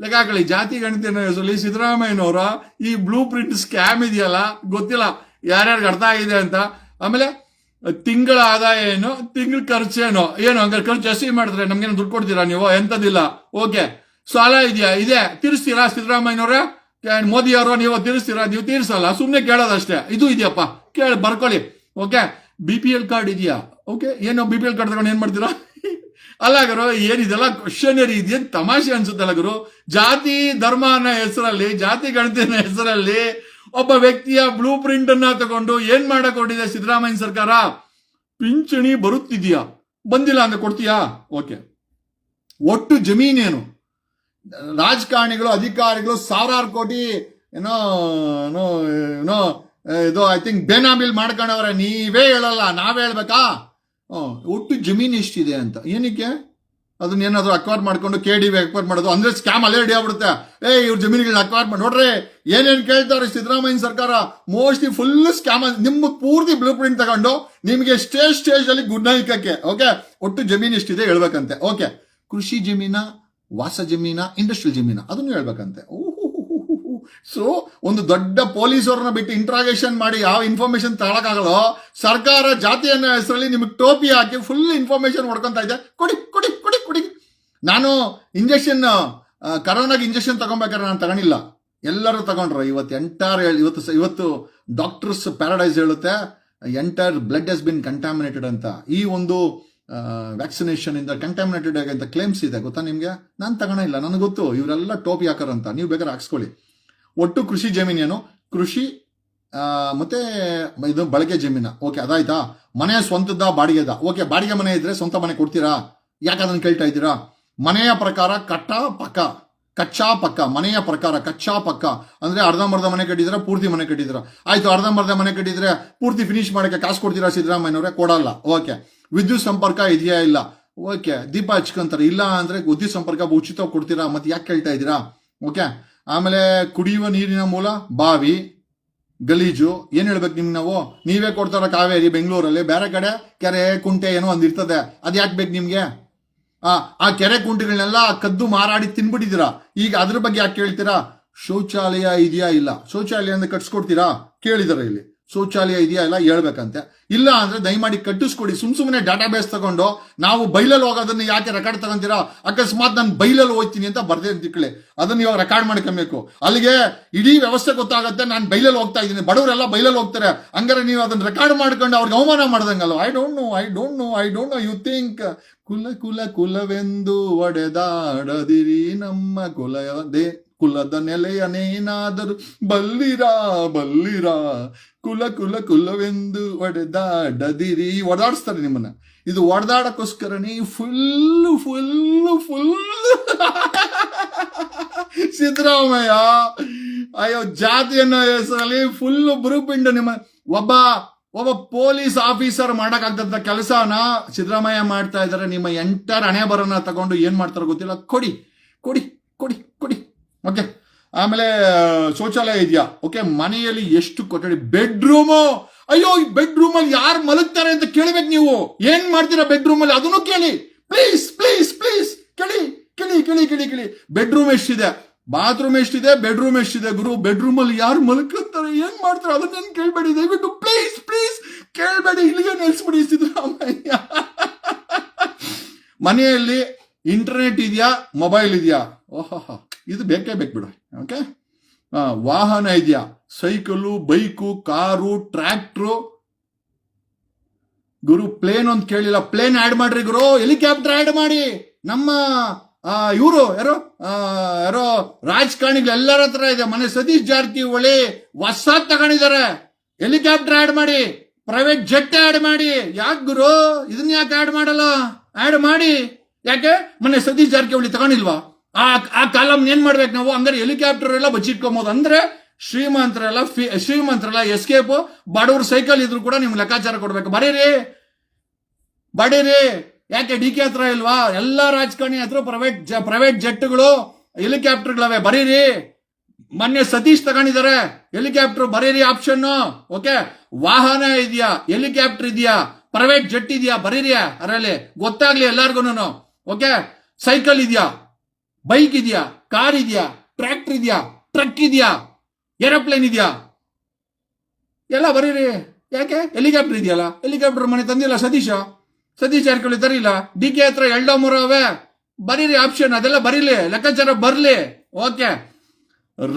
S1: ಲೆಕ್ಕ ಜಾತಿ ಗಣಿತನ ಹೆಸರಲ್ಲಿ ಸಿದ್ದರಾಮಯ್ಯನವರ ಈ ಬ್ಲೂ ಪ್ರಿಂಟ್ ಸ್ಕ್ಯಾಮ್ ಇದೆಯಲ್ಲ, ಗೊತ್ತಿಲ್ಲ ಯಾರ್ಯಾರಿಗೆ ಅರ್ಥ ಆಗಿದೆ ಅಂತ. ಆಮೇಲೆ, ತಿಂಗಳ ಆದಾಯ ಏನು, ತಿಂಗಳ ಖರ್ಚೇನು ಏನು? ಹಂಗಾರೆ ಖರ್ಚು ಜಾಸ್ತಿ ಮಾಡಿದ್ರೆ ನಮ್ಗೇನು ದುಡ್ಡು ಕೊಡ್ತೀರಾ ನೀವು? ಎಂತದಿಲ್ಲ ಓಕೆ ಸಾಲ ಇದೆಯಾ? ಇದೆ. ತಿರ್ಸ್ತೀರಾ ಸಿದ್ದರಾಮಯ್ಯನವ್ರೆ? ಮೋದಿ ಅವರು ನೀವು ತೀರಿಸ್ತೀರಾ? ನೀವು ತೀರಿಸಲ್ಲ ಸುಮ್ಮನೆ ಕೇಳೋದಷ್ಟೇ. ಇದು ಇದೆಯಪ್ಪ, ಕೇಳಿ, ಬರ್ಕೊಳ್ಳಿ. Okay B P L card ಇದೆಯಾ? ಓಕೆ, ಏನು ಬಿ ಪಿ ಎಲ್ ಕಾರ್ಡ್ ತಗೊಂಡು ಏನು ಮಾಡ್ತೀರಾ? <laughs> ಅಲ್ಲ ಗುರು ಏನಿದೆಲ್ಲ ಕ್ವಶನರಿ ಇದೇನ್ ತಮಾಷೆ ಅನ್ಸುತ್ತಲ್ಲ ಗುರು. ಜಾತಿ ಧರ್ಮ ಅನ್ನೋ ಹೆಸರಲ್ಲಿ, ಜಾತಿ ಗಣತಿನ ಹೆಸರಲ್ಲಿ ಒಬ್ಬ ವ್ಯಕ್ತಿಯ ಬ್ಲೂ ಪ್ರಿಂಟ್ ಅನ್ನ ತಗೊಂಡು ಏನ್ ಮಾಡಕ್ ಹೊರಟಿದೆ ಸಿದ್ದರಾಮಯ್ಯ ಸರ್ಕಾರ? ಪಿಂಚಣಿ ಬರುತ್ತಿದೆಯಾ? ಬಂದಿಲ್ಲ ಅಂತ ಕೊಡ್ತೀಯಾ? ಓಕೆ. ಒಟ್ಟು ಜಮೀನೇನು ರಾಜಕಾರಣಿಗಳು, ಅಧಿಕಾರಿಗಳು ಸಾವಿರಾರು ಕೋಟಿ, ಏನೋ ಏನೋ ಏನೋ ಇದು ಐ ಥಿಂಕ್ ಬೇನಾಮಿಲ್ ಮಾಡ್ಕೊಂಡವ್ರೆ ನೀವೇ ಹೇಳಲ್ಲ, ನಾವೇ ಹೇಳ್ಬೇಕಾ? ಒಟ್ಟು ಜಮೀನು ಇಷ್ಟಿದೆ ಅಂತ. ಏನಕ್ಕೆ? ಅದನ್ನ ಏನಾದ್ರು ಅಕ್ವೈರ್ ಮಾಡ್ಕೊಂಡು ಕೆ ಡಿ ಅಕ್ವೈರ್ ಮಾಡೋದು. ಅಂದ್ರೆ ಸ್ಕ್ಯಾಮ್ ಅಲ್ಲೇ ರೆಡಿ ಆಗ್ಬಿಡುತ್ತೆ. ಏ, ಇವ್ರ ಜಮೀನುಗಳನ್ನ ಅಕ್ವೈರ್ ಮಾಡಿ, ನೋಡ್ರಿ, ಏನೇನು ಕೇಳ್ತಾರೆ ಸಿದ್ದರಾಮಯ್ಯ ಸರ್ಕಾರ. ಮೋಸ್ಟ್ಲಿ ಫುಲ್ ಸ್ಕ್ಯಾಮ್ ನಿಮ್ಮ ಪೂರ್ತಿ ಬ್ಲೂ ಪ್ರಿಂಟ್ ತಗೊಂಡು ನಿಮಗೆ ಸ್ಟೇಜ್ ಸ್ಟೇಜ್ ಅಲ್ಲಿ ಗುಡ್ ನೈಕಕ್ಕೆ ಓಕೆ ಒಟ್ಟು ಜಮೀನು ಇಷ್ಟಿದೆ ಹೇಳ್ಬೇಕಂತೆ ಓಕೆ ಕೃಷಿ ಜಮೀನ ವಾಸ ಜಮೀನ ಇಂಡಸ್ಟ್ರಿಯಲ್ ಜಮೀನ, ಅದನ್ನು ಹೇಳ್ಬೇಕಂತೆ. ಸೊ ಒಂದು ದೊಡ್ಡ ಪೊಲೀಸರನ್ನ ಬಿಟ್ಟು ಇಂಟ್ರಾಗೇಷನ್ ಮಾಡಿ ಯಾವ ಇನ್ಫಾರ್ಮೇಶನ್ ತಾಳಕಾಗಲೋ ಸರ್ಕಾರ ಜಾತಿಯನ್ನ ಹೆಸರಲ್ಲಿ ನಿಮಗೆ ಟೋಪಿ ಹಾಕಿ ಫುಲ್ ಇನ್ಫಾರ್ಮೇಶನ್ ಹೊಡ್ಕೊಂತ ಇದೆ ಕೊಡಿ ಕೊಡಿ ಕೊಡಿ ಕೊಡಿ. ನಾನು ಇಂಜೆಕ್ಷನ್ ಕರೋನಾಗೆ ಇಂಜೆಕ್ಷನ್ ತಗೊಬೇಕಾದ್ರೆ ನಾನು ತಗೊಂಡಿಲ್ಲ. ಎಲ್ಲರೂ ತಗೊಂಡ್ರು. ಇವತ್ತು ಎಂಟೈರ್ ಇವತ್ತು ಇವತ್ತು ಡಾಕ್ಟರ್ಸ್ ಪ್ಯಾರಡೈಸ್ ಹೇಳುತ್ತೆ. Entire blood has been contaminated ಅಂತ. ಈ ಒಂದು ವ್ಯಾಕ್ಸಿನೇಷನ್ ಇಂದ ಕಂಟಾಮಿನೇಟೆಡ್ ಅಂತ ಕ್ಲೇಮ್ಸ್ ಇದೆ, ಗೊತ್ತಾ ನಿಮಗೆ? ನಾನು ಇಲ್ಲ, ನನಗೆ ಗೊತ್ತು, ಇವರೆಲ್ಲ ಟೋಪಿ ಹಾಕರಂತ ನೀವು ಬೇಕಾದ್ರೆ ಹಾಕ್ಸ್ಕೊಳ್ಳಿ. ಒಟ್ಟು ಕೃಷಿ ಜಮೀನೇನು? ಕೃಷಿ ಮತ್ತೆ ಇದು ಬಳಕೆ ಜಮೀನ. ಓಕೆ ಅದಾಯ್ತಾ? ಮನೆ ಸ್ವಂತದ ಬಾಡಿಗೆದ. ಓಕೆ ಬಾಡಿಗೆ ಮನೆ ಇದ್ರೆ ಸ್ವಂತ ಮನೆ ಕೊಡ್ತೀರಾ? ಯಾಕೆ ಅದನ್ನ ಕೇಳ್ತಾ ಇದ್ದೀರಾ? ಮನೆಯ ಪ್ರಕಾರ ಕಟ್ಟ ಪಕ್ಕ. ಕಚ್ಚಾ ಪಕ್ಕ ಮನೆಯ ಪ್ರಕಾರ ಕಚ್ಚಾ ಪಕ್ಕ ಅಂದ್ರೆ ಅರ್ಧಂಬರ್ಧ ಮನೆ ಕಟ್ಟಿದ್ರೆ, ಪೂರ್ತಿ ಮನೆ ಕಟ್ಟಿದ್ರ? ಆಯ್ತು, ಅರ್ಧಂಬರ್ಧ ಮನೆ ಕಟ್ಟಿದ್ರೆ ಪೂರ್ತಿ ಫಿನಿಶ್ ಮಾಡಕ್ಕೆ ಕಾಸು ಕೊಡ್ತೀರಾ ಸಿದ್ದರಾಮಯ್ಯನವ್ರೆ? ಕೊಡಲ್ಲ. ಓಕೆ. ವಿದ್ಯುತ್ ಸಂಪರ್ಕ ಇದೆಯಾ ಇಲ್ಲ? ಓಕೆ. ದೀಪ ಹಚ್ಕೊಂತಾರೆ. ಇಲ್ಲ ಅಂದ್ರೆ ವಿದ್ಯುತ್ ಸಂಪರ್ಕ ಉಚಿತ ಕೊಡ್ತೀರಾ? ಮತ್ತೆ ಯಾಕೆ ಕೇಳ್ತಾ ಇದ್ದೀರಾ? ಓಕೆ. ಆಮೇಲೆ ಕುಡಿಯುವ ನೀರಿನ ಮೂಲ, ಬಾವಿ, ಗಲೀಜು. ಏನು ಹೇಳ್ಬೇಕು ನಿಮ್ಗೆ ನಾವು? ನೀವೇ ಕೊಡ್ತಾರ ಕಾವೇರಿ, ಬೆಂಗಳೂರಲ್ಲಿ? ಬೇರೆ ಕಡೆ ಕೆರೆ, ಕುಂಟೆ ಏನೋ ಒಂದು ಇರ್ತದೆ ಅದ್ ಯಾಕೆ ಬೇಕು ನಿಮ್ಗೆ? ಆ ಕೆರೆ ಕುಂಟೆಗಳನ್ನೆಲ್ಲ ಕದ್ದು ಮಾರಾಡಿ ತಿನ್ಬಿಟ್ಟಿದ್ದೀರಾ? ಈಗ ಅದ್ರ ಬಗ್ಗೆ ಯಾಕೆ ಕೇಳ್ತೀರಾ? ಶೌಚಾಲಯ ಇದೆಯಾ ಇಲ್ಲ? ಶೌಚಾಲಯ ಅಂದ್ರೆ ಕಟ್ಸ್ಕೊಡ್ತೀರಾ? ಕೇಳಿದಾರೆ ಇಲ್ಲಿ. ಶೌಚಾಲಯ ಇದೆಯಾ ಇಲ್ಲ ಹೇಳ್ಬೇಕಂತೆ. ಇಲ್ಲ ಅಂದ್ರೆ ದಯಮಾಡಿ ಕಟ್ಟಿಸ್ಕೊಡಿ. ಸುಮ್ ಸುಮ್ಮನೆ ಡಾಟಾ ಬೇಸ್ ತಗೊಂಡು ನಾವು ಬೈಲಲ್ಲಿ ಹೋಗೋದನ್ನ ಯಾಕೆ ರೆಕಾರ್ಡ್ ತಗೊಂತೀರಾ? ಅಕಸ್ಮಾತ್ ನಾನು ಬೈಲಲ್ಲಿ ಹೋಗ್ತೀನಿ ಅಂತ ಬರ್ದೇ ತಿಕ್ಕಳೆ ಅದನ್ನ ಇವಾಗ ರೆಕಾರ್ಡ್ ಮಾಡ್ಕೊಬೇಕು ಅಲ್ಲಿಗೆ ಇಡೀ ವ್ಯವಸ್ಥೆ ಗೊತ್ತಾಗುತ್ತೆ, ನಾನು ಬೈಲಲ್ಲಿ ಹೋಗ್ತಾ ಇದ್ದೀನಿ. ಬಡವರೆಲ್ಲ ಬೈಲಲ್ಲಿ ಹೋಗ್ತಾರೆ. ಹಂಗಾರೆ ನೀವು ಅದನ್ನ ರೆಕಾರ್ಡ್ ಮಾಡ್ಕೊಂಡು ಅವ್ರಿಗೆ ಅವಮಾನ ಮಾಡ್ದಂಗಲ್ಲ I don't know I don't know I don't know you think ಕುಲ ಕುಲ ಕುಲವೆಂದು ಒಡೆದಾಡದಿರಿ ನಮ್ಮ ಕುಲದೇ, ಕುಲದ ನೆಲೆಯನೇನಾದರೂ ಬಲ್ಲಿರಾ ಬಲ್ಲಿರಾ. ಕುಲ ಕುಲ ಕುಲವೆಂದು ಒಡೆದಾಡದಿರಿ. ಒಡಾಡಿಸ್ತಾರೆ ನಿಮ್ಮನ್ನ. ಇದು ಒಡೆದಾಡಕ್ಕೋಸ್ಕರನೇ ಫುಲ್ ಫುಲ್ ಫುಲ್ <laughs> ಸಿದ್ದರಾಮಯ್ಯ, ಅಯ್ಯೋ, ಜಾತಿಯನ್ನು ಹೆಸರಲ್ಲಿ ಫುಲ್ ಬುರುಪಿಂಡ ನಿಮ್ಮ ಒಬ್ಬ ಒಬ್ಬ ಪೊಲೀಸ್ ಆಫೀಸರ್ ಮಾಡಕ್ಕಾಗ್ತದ ಕೆಲಸನ ಸಿದ್ದರಾಮಯ್ಯ ಮಾಡ್ತಾ ಇದ್ದಾರೆ. ನಿಮ್ಮ ಎಂಟರ್ ಹಣೆ ತಗೊಂಡು ಏನ್ ಮಾಡ್ತಾರೋ ಗೊತ್ತಿಲ್ಲ. ಕೊಡಿ ಕೊಡಿ ಕೊಡಿ ಕೊಡಿ. ಓಕೆ. ಆಮೇಲೆ ಶೌಚಾಲಯ ಇದೆಯಾ? ಓಕೆ, ಮನೆಯಲ್ಲಿ ಎಷ್ಟು ಕೊಠಡಿ? ಬೆಡ್ರೂಮು? ಅಯ್ಯೋ, ಈ ಬೆಡ್ರೂಮ್ ಅಲ್ಲಿ ಯಾರು ಮಲಗ್ತಾರೆ ಅಂತ ಕೇಳ್ಬೇಕು ನೀವು. ಏನ್ ಮಾಡ್ತೀರಾ ಬೆಡ್ರೂಮ್ ಅಲ್ಲಿ ಅದನ್ನು ಕೇಳಿ. Please please please. ಕೇಳಿ ಕೇಳಿ ಕೇಳಿ ಕೇಳಿ ಕೇಳಿ. ಬೆಡ್ರೂಮ್ ಎಷ್ಟಿದೆ? ಬಾತ್ರೂಮ್ ಎಷ್ಟಿದೆ? ಬೆಡ್ರೂಮ್ ಎಷ್ಟಿದೆ ಗುರು? ಬೆಡ್ರೂಮ್ ಅಲ್ಲಿ ಯಾರು ಮಲ್ಕೊಂತಾರೆ ಏನ್ ಮಾಡ್ತಾರೆ? ಅದನ್ನ ಕೇಳ್ಬೇಡಿ. ದಯವಿಟ್ಟು ಪ್ಲೀಸ್ ಪ್ಲೀಸ್ ಕೇಳ್ಬೇಡಿ. ಇಲ್ಲಿಗೆ ನಿಲ್ಸ್ಬಿಡಿ ಸಿದ್ದರಾಮಯ್ಯ. ಮನೆಯಲ್ಲಿ ಇಂಟರ್ನೆಟ್ ಇದೆಯಾ? ಮೊಬೈಲ್ ಇದೆಯಾ? ಓಹೋ ಇದು ಬೇಕೇ ಬೇಕು ಬಿಡು. ಓಕೆ ವಾಹನ ಇದೆಯಾ? ಸೈಕಲು, ಬೈಕು, ಕಾರು ಟ್ರ್ಯಾಕ್ಟ್ರು ಗುರು ಪ್ಲೇನ್ ಅಂತ ಕೇಳಿಲ್ಲ. ಪ್ಲೇನ್ ಆಡ್ ಮಾಡ್ರಿ ಗುರು. ಹೆಲಿಕಾಪ್ಟರ್ ಆಡ್ ಮಾಡಿ. ನಮ್ಮ ಇವರು, ಯಾರೋ? ಯಾರೋ? ರಾಜಕಾರಣಿಗಳು ಎಲ್ಲರ ಹತ್ರ ಇದೆ. ಮನೆ ಸತೀಶ್ ಜಾರಕಿಹೊಳಿ ಹೊಸ ತಗೊಂಡಿದ್ದಾರೆ. ಹೆಲಿಕಾಪ್ಟರ್ ಆಡ್ ಮಾಡಿ, ಪ್ರೈವೇಟ್ ಜೆಟ್ ಆಡ್ ಮಾಡಿ. ಯಾಕೆ ಗುರು? ಇದನ್ನ ಯಾಕೆ ಆಡ್ ಮಾಡಲ್ಲ? ಆಡ್ ಮಾಡಿ. ಯಾಕೆ? ಮೊನ್ನೆ ಸತೀಶ್ ಜಾರಕಿಹೊಳಿ ತಗೊಂಡಿಲ್ವಾ? ಆ ಆ ಕಾಲಮ್ ಏನ್ ಮಾಡ್ಬೇಕು ನಾವು? ಹಂಗಾರೆ ಹೆಲಿಕಾಪ್ಟರ್ ಎಲ್ಲ ಬಚ್ಚಿಟ್ಕೊಬಹುದು ಅಂದ್ರೆ ಶ್ರೀಮಂತರೆಲ್ಲ ಫಿ- ಶ್ರೀಮಂತರೆಲ್ಲ ಎಸ್ಕೇಪ್ ಬಡವ್ರ ಸೈಕಲ್ ಇದ್ರು ಕೂಡ ನಿಮ್ಗೆ ಲೆಕ್ಕಾಚಾರ ಕೊಡ್ಬೇಕು. ಬರೀರಿ ಬಡೀರಿ. ಯಾಕೆ ಡಿ ಕೆ ಹತ್ರ ಇಲ್ವಾ? ಎಲ್ಲ ರಾಜಕಾರಣಿ ಹತ್ರ ಪ್ರೈವೇಟ್ ಪ್ರೈವೇಟ್ ಜೆಟ್ಗಳು ಹೆಲಿಕಾಪ್ಟರ್ಗಳವೆ ಬರೀರಿ. ಮೊನ್ನೆ ಸತೀಶ್ ತಗೊಂಡಿದ್ದಾರೆ ಹೆಲಿಕಾಪ್ಟರ್ ಬರೀರಿ ಆಪ್ಷನ್ ಓಕೆ ವಾಹನ ಇದೆಯಾ? ಹೆಲಿಕಾಪ್ಟರ್ ಇದೆಯಾ? ಪ್ರೈವೇಟ್ ಜೆಟ್ ಇದೆಯಾ? ಬರೀರಿ ಅದರಲ್ಲಿ. ಗೊತ್ತಾಗ್ಲಿ ಎಲ್ಲಾರ್ಗು ಓಕೆ ಸೈಕಲ್ ಇದೆಯಾ? ಬೈಕ್ ಇದೆಯಾ? ಕಾರ್ ಇದೆಯಾ? ಟ್ರ್ಯಾಕ್ಟರ್ ಇದೆಯಾ? ಟ್ರಕ್ ಇದೆಯಾ? ಏರೋಪ್ಲೇನ್ ಇದೆಯಾ? ಎಲ್ಲ ಬರೀರಿ. ಯಾಕೆ? ಹೆಲಿಕಾಪ್ಟರ್ ಇದೆಯಲ್ಲ? ಹೆಲಿಕಾಪ್ಟರ್ ಮನೆ ತಂದಿಲ್ಲ ಸತೀಶ? ಸತೀಶ್ ಜಾರಕಿಹೊಳಿ ತರಿಲ್ಲ ಡಿ ಕೆ ಹತ್ರ ಎಲ್ಡೋ ಮೂರವೇ ಬರೀರಿ ಆಪ್ಷನ್ ಅದೆಲ್ಲ ಬರೀಲಿ. ಲೆಕ್ಕಾಚಾರ ಬರ್ಲಿ. ಓಕೆ.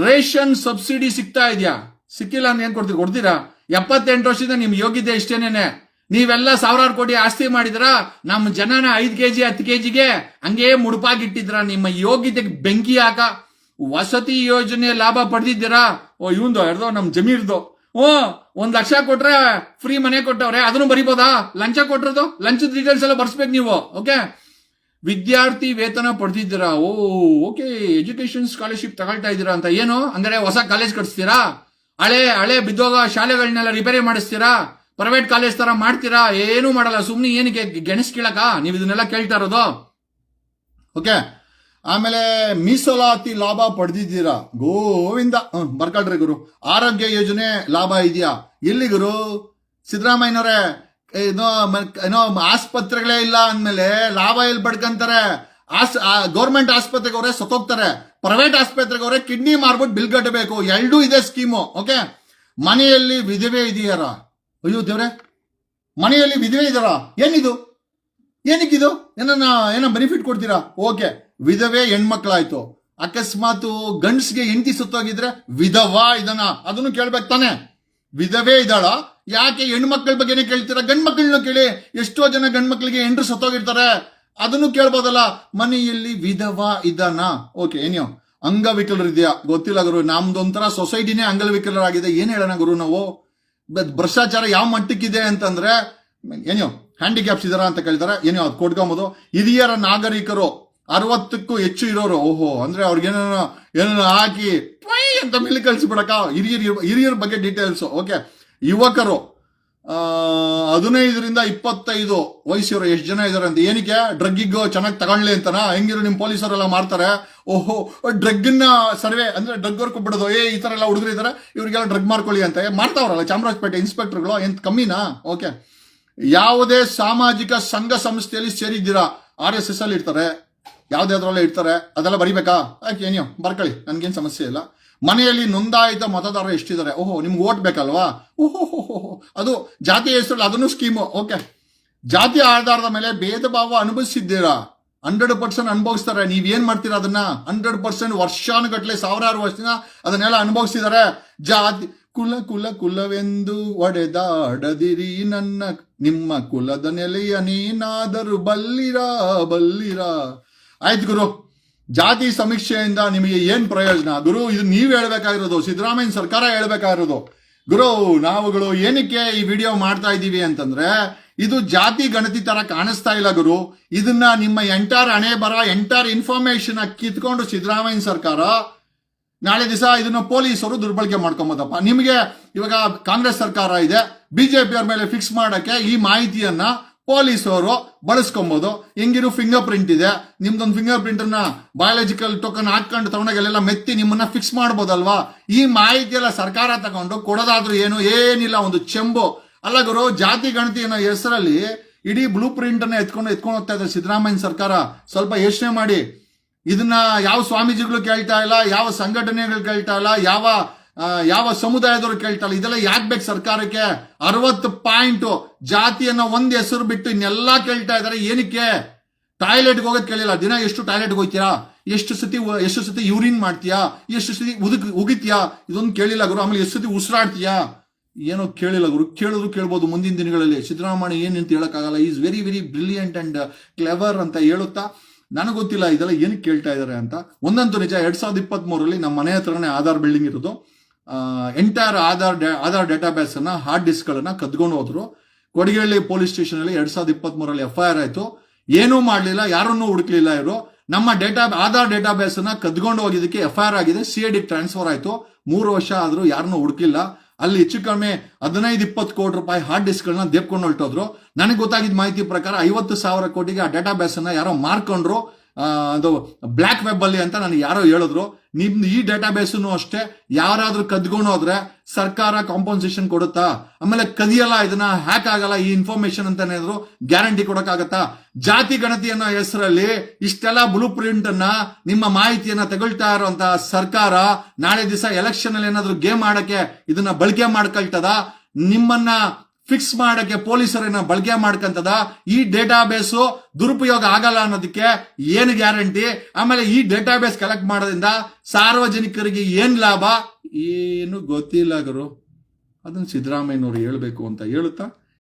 S1: ರೇಷನ್ ಸಬ್ಸಿಡಿ ಸಿಗ್ತಾ ಇದೆಯಾ? ಸಿಕ್ಕಿಲ್ಲ ಅಂದ್ರೆ ಏನ್ ಕೊಡ್ತೀರಿ? ಕೊಡ್ತೀರಾ? ಎಪ್ಪತ್ತೆಂಟು ವರ್ಷದಿಂದ ನಿಮ್ ಯೋಗ್ಯತೆ ಇಷ್ಟೇನೇನೆ? ನೀವೆಲ್ಲ ಸಾವಿರಾರು ಕೋಟಿ ಆಸ್ತಿ ಮಾಡಿದ್ರ? ನಮ್ಮ ಜನನ ಐದ್ ಕೆಜಿ, ಹತ್ತು ಕೆಜಿಗೆ ಹಂಗೆ ಮುಡುಪಾಗಿಟ್ಟಿದ್ರ? ನಿಮ್ಮ ಯೋಗ್ಯತೆಗೆ ಬೆಂಕಿ ಹಾಕ. ವಸತಿ ಯೋಜನೆ ಲಾಭ ಪಡೆದಿದ್ದೀರಾ? ಓ, ಇವಂದು ಎರಡೋ ನಮ್ಮ ಜಮೀರ್ದು. ಓ, ಒಂದ್ ಲಕ್ಷ ಕೊಟ್ರೆ ಫ್ರೀ ಮನೆ ಕೊಟ್ಟವ್ರೆ, ಅದನ್ನು ಬರಿಬೋದಾ? ಲಂಚ ಕೊಟ್ಟಿರೋದು? ಲಂಚದ ಡೀಟೇಲ್ಸ್ ಎಲ್ಲ ಬರ್ಸ್ಬೇಕು ನೀವು ಓಕೆ ವಿದ್ಯಾರ್ಥಿ ವೇತನ ಪಡೆದಿದ್ದೀರಾ? ಓ ಓಕೆ ಎಜುಕೇಶನ್ ಸ್ಕಾಲರ್ಶಿಪ್ ತಗೊಳ್ತಾ ಇದ್ದೀರಾ ಅಂತ. ಏನು? ಅಂದ್ರೆ ಹೊಸ ಕಾಲೇಜ್ ಕಟ್ಸ್ತೀರಾ? ಹಳೆ ಹಳೆ ಬಿದ್ದೋಗ ಶಾಲೆಗಳನ್ನೆಲ್ಲ ರಿಪೇರಿ ಮಾಡಿಸ್ತೀರಾ? ಪ್ರೈವೇಟ್ ಕಾಲೇಜ್ ತರ ಮಾಡ್ತೀರಾ? ಏನು ಮಾಡಲ್ಲ ಸುಮ್ಮನೆ ಏನಕ್ಕೆ ಗೆಣಸ್ ಕೀಳಕ ನೀವು ಇದನ್ನೆಲ್ಲ ಕೇಳ್ತಾ ಇರೋದು. ಓಕೆ ಆಮೇಲೆ ಮೀಸಲಾತಿ ಲಾಭ ಪಡೆದಿದ್ದೀರಾ? ಗೋವಿಂದ ಬರ್ಕಾಡ್ರಿ ಗುರು. ಆರೋಗ್ಯ ಯೋಜನೆ ಲಾಭ ಇದೆಯಾ? ಎಲ್ಲಿ ಗುರು, ಸಿದ್ದರಾಮಯ್ಯನವರೇ, ಏನೋ ಏನೋ ಆಸ್ಪತ್ರೆಗಳೇ ಇಲ್ಲ ಅಂದಮೇಲೆ ಲಾಭ ಎಲ್ಲಿ ಪಡ್ಕಂತಾರೆ? ಆಸ್ ಗೌರ್ಮೆಂಟ್ ಆಸ್ಪತ್ರೆಗೆ ಅವರೇ ಸತ್ತೋಗ್ತಾರೆ. ಪ್ರೈವೇಟ್ ಆಸ್ಪತ್ರೆಗೆ ಅವರೇ ಕಿಡ್ನಿ ಮಾರ್ಬಿಟ್ಟು ಬಿಲ್ ಕಟ್ಟಬೇಕು. ಎರಡೂ ಇದೆ ಸ್ಕೀಮು, ಓಕೆ? ಮನೆಯಲ್ಲಿ ವಿಧವೆ ಇದೆಯಾರ? ಅಯ್ಯೋ ದೇವ್ರೆ. ಮನೆಯಲ್ಲಿ ವಿಧವೆ ಇದಾರ ಏನಿದು? ಏನಕ್ಕಿದು? ಏನನ್ನ, ಏನೋ ಬೆನಿಫಿಟ್ ಕೊಡ್ತೀರಾ? ಓಕೆ ವಿಧವೆ ಹೆಣ್ಮಕ್ಳಾಯ್ತು. ಅಕಸ್ಮಾತ್ ಗಂಡ್ಸ್ಗೆ ಹೆಂಡತಿ ಸುತ್ತೋಗಿದ್ರೆ ವಿಧವಾ ಇದನ್ನ ಅದನ್ನು ಕೇಳ್ಬೇಕು ತಾನೆ. ವಿಧವೇ ಇದ್ದಾಳ. ಯಾಕೆ ಹೆಣ್ಮಕ್ಳ ಬಗ್ಗೆನೇ ಕೇಳ್ತೀರಾ? ಗಂಡ್ ಮಕ್ಳನ್ನ ಕೇಳಿ. ಎಷ್ಟೋ ಜನ ಗಂಡ್ಮಕ್ಳಿಗೆ ಹೆಂಡ್ರು ಸತ್ತೋಗಿರ್ತಾರೆ. ಅದನ್ನು ಕೇಳ್ಬೋದಲ್ಲ. ಮನೆಯಲ್ಲಿ ವಿಧವಾ ಇದ್ದಾನ ಓಕೆ ಏನೋ ಅಂಗವಿಕಲರಿದೆಯಾ? ಗೊತ್ತಿಲ್ಲ ಗುರು. ನಮ್ದೊಂಥರ ಸೊಸೈಟಿನೇ ಅಂಗವಿಕಲರಾಗಿದೆ. ಏನ್ ಹೇಳೋಣ ಗುರು ನಾವು? ಭ್ರಷ್ಟಾಚಾರ ಯಾವ ಮಟ್ಟಕ್ಕಿದೆ ಅಂತಂದ್ರೆ ಏನೋ ಹ್ಯಾಂಡಿಕ್ಯಾಪ್ಸ್ ಇದಾರ ಅಂತ ಕೇಳ್ತಾರೆ ಏನೋ ಅದು ಕೊಡ್ಕೊಂಬೋದು ಹಿರಿಯರ ನಾಗರಿಕರು ಅರವತ್ತಕ್ಕೂ ಹೆಚ್ಚು ಇರೋರು. ಓಹೋ, ಅಂದ್ರೆ ಅವ್ರಿಗೆ ಏನೋ ಹಾಕಿ ಅಂತ ಮೇಲೆ ಕಳಿಸ್ಬಿಡಕ. ಹಿರಿಯರ್ ಹಿರಿಯರ ಬಗ್ಗೆ ಡೀಟೇಲ್ಸ್ ಓಕೆ ಯುವಕರು ಹದಿನೈದರಿಂದ ಇಪ್ಪತ್ತೈದು ವಯಸ್ಸಿರೋ ಎಷ್ಟು ಜನ ಇದಾರೆ ಅಂತ. ಏನಕ್ಕೆ? ಡ್ರಗ್ಗಿಗ್ ಚೆನ್ನಾಗಿ ತಗೊಳ್ಳಿ ಅಂತನಾ? ಹೆಂಗಿರೋ ನಿಮ್ಮ ಪೊಲೀಸರೆಲ್ಲ ಮಾಡ್ತಾರೆ? ಓಹೋ ಡ್ರಗ್ನ ಸರ್ವೆ, ಅಂದ್ರೆ ಡ್ರಗ್ ವರ್ಕ್ ಬಿಡೋದು. ಏ, ಈ ಥರ ಎಲ್ಲ ಹುಡುಗರು ಇದಾರೆ. ಇವ್ರಿಗೆಲ್ಲ ಡ್ರಗ್ ಮಾಡ್ಕೊಳ್ಳಿ ಅಂತ. ಮಾಡ್ತಾವ್ರಲ್ಲ ಚಾಮರಾಜಪೇಟೆ ಇನ್ಸ್ಪೆಕ್ಟರ್ಗಳು. ಎಂತ ಕಮ್ಮಿನಾ? ಓಕೆ ಯಾವುದೇ ಸಾಮಾಜಿಕ ಸಂಘ ಸಂಸ್ಥೆಯಲ್ಲಿ ಸೇರಿದ್ದೀರಾ ಆರ್ ಎಸ್ ಎಸ್ ಅಲ್ಲಿ ಇರ್ತಾರೆ ಯಾವ್ದಾದ್ರಲ್ಲ ಇರ್ತಾರೆ, ಅದೆಲ್ಲ ಬರಿಬೇಕಾ? ಯಾಕೆ ಏನೋ ಬರ್ಕೊಳ್ಳಿ, ನನ್ಗೇನು ಸಮಸ್ಯೆ ಇಲ್ಲ. ಮನೆಯಲ್ಲಿ ನೋಂದಾಯಿತ ಮತದಾರರು ಎಷ್ಟಿದ್ದಾರೆ? ಓಹೋ, ನಿಮ್ಗೆ ಓಟ್ ಬೇಕಲ್ವಾ? ಓಹೋ ಅದು ಜಾತಿ ಹೆಸರಲ್ಲಿ ಅದನ್ನು ಸ್ಕೀಮು ಓಕೆ ಜಾತಿ ಆಧಾರದ ಮೇಲೆ ಭೇದ ಭಾವ ಅನುಭವಿಸಿದ್ದೀರಾ? ಹಂಡ್ರೆಡ್ ಪರ್ಸೆಂಟ್ ಅನುಭವಿಸ್ತಾರೆ ನೀವ್ ಏನ್ ಮಾಡ್ತೀರಾ ಅದನ್ನ? ಹಂಡ್ರೆಡ್ ಪರ್ಸೆಂಟ್ ವರ್ಷಾನುಗಟ್ಲೆ ಸಾವಿರಾರು ವರ್ಷದಿಂದ ಅದನ್ನೆಲ್ಲ ಅನುಭವಿಸಿದ್ದಾರೆ. ಜಾತಿ ಕುಲ ಕುಲ ಕುಲವೆಂದು ಒಡೆದಾಡದಿರಿ ನನ್ನ ನಿಮ್ಮ ಕುಲದ ನೆಲೆಯ ನೀನಾದರೂ ಬಲ್ಲಿರಾ ಬಲ್ಲಿರಾ. ಆಯ್ತು ಗುರು, ಜಾತಿ ಸಮೀಕ್ಷೆಯಿಂದ ನಿಮಗೆ ಏನ್ ಪ್ರಯೋಜನ? ಗುರು, ಇದು ನೀವ್ ಹೇಳ್ಬೇಕಾಗಿರೋದು, ಸಿದ್ದರಾಮಯ್ಯ ಸರ್ಕಾರ ಹೇಳ್ಬೇಕಾಗಿರೋದು. ಗುರು, ನಾವುಗಳು ಏನಕ್ಕೆ ಈ ವಿಡಿಯೋ ಮಾಡ್ತಾ ಇದ್ದೀವಿ ಅಂತಂದ್ರೆ, ಇದು ಜಾತಿ ಗಣತಿ ತರ ಕಾಣಿಸ್ತಾ ಇಲ್ಲ ಗುರು. ಇದನ್ನ ನಿಮ್ಮ ಎಂಟಾರ್ ಹಣೆ ಬರ ಎಂಟಾರ್ ಇನ್ಫಾರ್ಮೇಶನ್ ಕಿತ್ಕೊಂಡು ಸಿದ್ದರಾಮಯ್ಯ ಸರ್ಕಾರ ನಾಳೆ ದಿವಸ ಇದನ್ನು ಪೊಲೀಸರು ದುರ್ಬಳಕೆ ಮಾಡ್ಕೊಂಬೋದಪ್ಪ. ನಿಮಗೆ ಇವಾಗ ಕಾಂಗ್ರೆಸ್ ಸರ್ಕಾರ ಇದೆ, ಬಿಜೆಪಿಯವ್ರ ಮೇಲೆ ಫಿಕ್ಸ್ ಮಾಡೋಕ್ಕೆ ಈ ಮಾಹಿತಿಯನ್ನ ಪೊಲೀಸರು ಬಳಸ್ಕೊಬೋದು. ಹೆಂಗಿರು ಫಿಂಗರ್ ಪ್ರಿಂಟ್ ಇದೆ. ನಿಮ್ದೊಂದು ಫಿಂಗರ್ ಪ್ರಿಂಟ್ ಅನ್ನ ಬಯಾಲಜಿಕಲ್ ಟೋಕನ್ ಹಾಕೊಂಡು ತಗೊಂಡಾಗೆಲ್ಲ ಮೆತ್ತಿ ನಿಮ್ಮನ್ನ ಫಿಕ್ಸ್ ಮಾಡ್ಬೋದಲ್ವಾ? ಈ ಮಾಹಿತಿ ಎಲ್ಲ ಸರ್ಕಾರ ತಗೊಂಡು ಕೊಡೋದಾದ್ರೂ ಏನು, ಏನಿಲ್ಲ, ಒಂದು ಚೆಂಬು. ಅಲ್ಲ ಗುರು, ಜಾತಿ ಗಣತಿ ಅನ್ನೋ ಹೆಸರಲ್ಲಿ ಇಡೀ ಬ್ಲೂ ಪ್ರಿಂಟ್ ಅನ್ನ ಎತ್ಕೊಂಡು ಎತ್ಕೊಂಡು ಹೋಗ್ತಾ ಇದ್ದಾರೆ ಸಿದ್ದರಾಮಯ್ಯ ಸರ್ಕಾರ. ಸ್ವಲ್ಪ ಯೋಚನೆ ಮಾಡಿ. ಇದನ್ನ ಯಾವ ಸ್ವಾಮೀಜಿಗಳು ಕೇಳ್ತಾ ಇಲ್ಲ, ಯಾವ ಸಂಘಟನೆಗಳು ಕೇಳ್ತಾ ಇಲ್ಲ, ಯಾವ ಯಾವ ಸಮುದಾಯದವರು ಕೇಳ್ತಾ ಇಲ್ಲ, ಇದೆಲ್ಲ ಯಾಕೆ ಬೇಕು ಸರ್ಕಾರಕ್ಕೆ? ಅರವತ್ತು ಪಾಯಿಂಟ್ ಜಾತಿಯನ್ನ ಒಂದ್ ಹೆಸರು ಬಿಟ್ಟು ಇನ್ನೆಲ್ಲಾ ಕೇಳ್ತಾ ಇದಾರೆ, ಏನಕ್ಕೆ? ಟಾಯ್ಲೆಟ್ ಹೋಗೋದ್ ಕೇಳಿಲ್ಲ, ದಿನ ಎಷ್ಟು ಟಾಯ್ಲೆಟ್ ಹೋಗ್ತೀರಾ? ಎಷ್ಟು ಸತಿ ಎಷ್ಟು ಸತಿ ಯೂರಿನ್ ಮಾಡ್ತೀಯಾ? ಎಷ್ಟು ಸತಿ ಉದುಕ್, ಉಗಿತೀಯಾ? ಇದೊಂದು ಕೇಳಿಲ್ಲ ಗುರು, ಆಮೇಲೆ ಎಷ್ಟು ಸತಿ ಉಸಿರಾಡ್ತೀಯಾ? ಏನೋ ಕೇಳಿಲ್ಲ ಗುರು, ಕೇಳಿದ್ರು ಕೇಳ್ಬೋದು ಮುಂದಿನ ದಿನಗಳಲ್ಲಿ. ಸಿದ್ದರಾಮಯ್ಯ ಏನು ಅಂತ ಹೇಳೋಕ್ಕಾಗಲ್ಲ is very very brilliant and clever ಅಂತ ಹೇಳುತ್ತಾ ನನಗೆ ಗೊತ್ತಿಲ್ಲ, ಇದೆಲ್ಲ ಏನಕ್ಕೆ ಕೇಳ್ತಾ ಇದ್ದಾರೆ ಅಂತ. ಒಂದಂತೂ ನಿಜ, ಎರಡ್ ಸಾವಿರದ ಇಪ್ಪತ್ತ್ ಮೂರರಲ್ಲಿ ನಮ್ಮ ಮನೆ ಹತ್ರನೇ ಆಧಾರ್ ಬಿಲ್ಡಿಂಗ್ ಇರೋದು. ಎಂಟೈರ್ ಆಧಾರ್ ಆಧಾರ್ ಆಧಾರ್ ಡೇಟಾಬೇಸ್ ಅನ್ನ ಹಾರ್ಡ್ ಡಿಸ್ಕ್ ಗಳನ್ನ ಕದ್ಕೊಂಡು ಹೋದ್ರು. ಕೊಡಗಿಹಳ್ಳಿ ಪೊಲೀಸ್ ಸ್ಟೇಷನ್ ಅಲ್ಲಿ ಎರಡ್ ಸಾವಿರದ ಇಪ್ಪತ್ತ್ ಮೂರಲ್ಲಿ ಎಫ್ ಐ ಆರ್ ಆಯ್ತು. ಏನೂ ಮಾಡ್ಲಿಲ್ಲ, ಯಾರನ್ನೂ ಹುಡುಕ್ಲಿಲ್ಲ ಇವರು. ನಮ್ಮ ಡೇಟಾ ಆಧಾರ್ ಡೇಟಾಬೇಸ್ ಅನ್ನ ಕದ್ಕೊಂಡು ಹೋಗಿದ್ದಕ್ಕೆ ಎಫ್ ಐ ಆರ್ ಆಗಿದೆ ಸಿ ಐ ಡಿ ಟ್ರಾನ್ಸ್ಫರ್ ಆಯ್ತು. ಮೂರು ವರ್ಷ ಆದ್ರೂ ಯಾರನ್ನೂ ಹುಡುಕಿಲ್ಲ ಅಲ್ಲಿ ಹೆಚ್ಚು ಕಡಿಮೆ ಹದಿನೈದು, ಇಪ್ಪತ್ತು ಕೋಟಿ ರೂಪಾಯಿ ಹಾರ್ಡ್ ಡಿಸ್ಕ್ ಗಳನ್ನ ದೇಪ್ಕೊಂಡು ಹೊರಟೋದ್ರು ನನಗೆ ಗೊತ್ತಾಗಿದ್ದ ಮಾಹಿತಿ ಪ್ರಕಾರ ಐವತ್ತು ಸಾವಿರ ಕೋಟಿಗೆ ಆ ಡೇಟಾಬೇಸ್ ಅನ್ನ ಯಾರೋ ಮಾರ್ಕೊಂಡ್ರು. ಅದು ಬ್ಲ್ಯಾಕ್ ವೆಬ್ ಅಲ್ಲಿ ಅಂತ ನನಗೆ ಯಾರೋ ಹೇಳಿದ್ರು. ನಿಮ್ದು ಈ ಡೇಟಾ ಬೇಸನ್ನು ಅಷ್ಟೇ, ಯಾರಾದರೂ ಕದ್ಕೊಂಡು ಹೋದ್ರೆ ಸರ್ಕಾರ ಕಾಂಪನ್ಸೇಷನ್ ಕೊಡುತ್ತಾ? ಆಮೇಲೆ ಕದಿಯಲ್ಲ, ಇದನ್ನ ಹ್ಯಾಕ್ ಆಗಲ್ಲ, ಈ ಇನ್ಫಾರ್ಮೇಶನ್ ಅಂತ ಏನಾದ್ರು ಗ್ಯಾರಂಟಿ ಕೊಡಕ್ಕಾಗತ್ತಾ? ಜಾತಿ ಗಣತಿ ಅನ್ನೋ ಹೆಸರಲ್ಲಿ ಇಷ್ಟೆಲ್ಲ ಬ್ಲೂ ಪ್ರಿಂಟ್ ಅನ್ನ ನಿಮ್ಮ ಮಾಹಿತಿಯನ್ನ ತಗೊಳ್ತಾ ಇರುವಂತಹ ಸರ್ಕಾರ ನಾಳೆ ದಿವಸ ಎಲೆಕ್ಷನ್ ಅಲ್ಲಿ ಏನಾದ್ರು ಗೇಮ್ ಆಡಕ್ಕೆ ಇದನ್ನ ಬಳಕೆ ಮಾಡ್ಕೊಳ್ತದ? ನಿಮ್ಮನ್ನ ಫಿಕ್ಸ್ ಮಾಡಕ್ಕೆ ಪೊಲೀಸರನ್ನ ಬಳಕೆ ಮಾಡ್ಕಂತದ? ಈ ಡೇಟಾಬೇಸ್ ದುರುಪಯೋಗ ಆಗಲ್ಲ ಅನ್ನೋದಕ್ಕೆ ಏನು ಗ್ಯಾರಂಟಿ ಆಮೇಲೆ ಈ ಡೇಟಾಬೇಸ್ ಕಲೆಕ್ಟ್ ಮಾಡೋದ್ರಿಂದ ಸಾರ್ವಜನಿಕರಿಗೆ ಏನ್ ಲಾಭ? ಏನು ಗೊತ್ತಿಲ್ಲ ಗುರು. ಅದನ್ನು ಸಿದ್ದರಾಮಯ್ಯನವರು ಹೇಳಬೇಕು ಅಂತ ಹೇಳುತ್ತಾ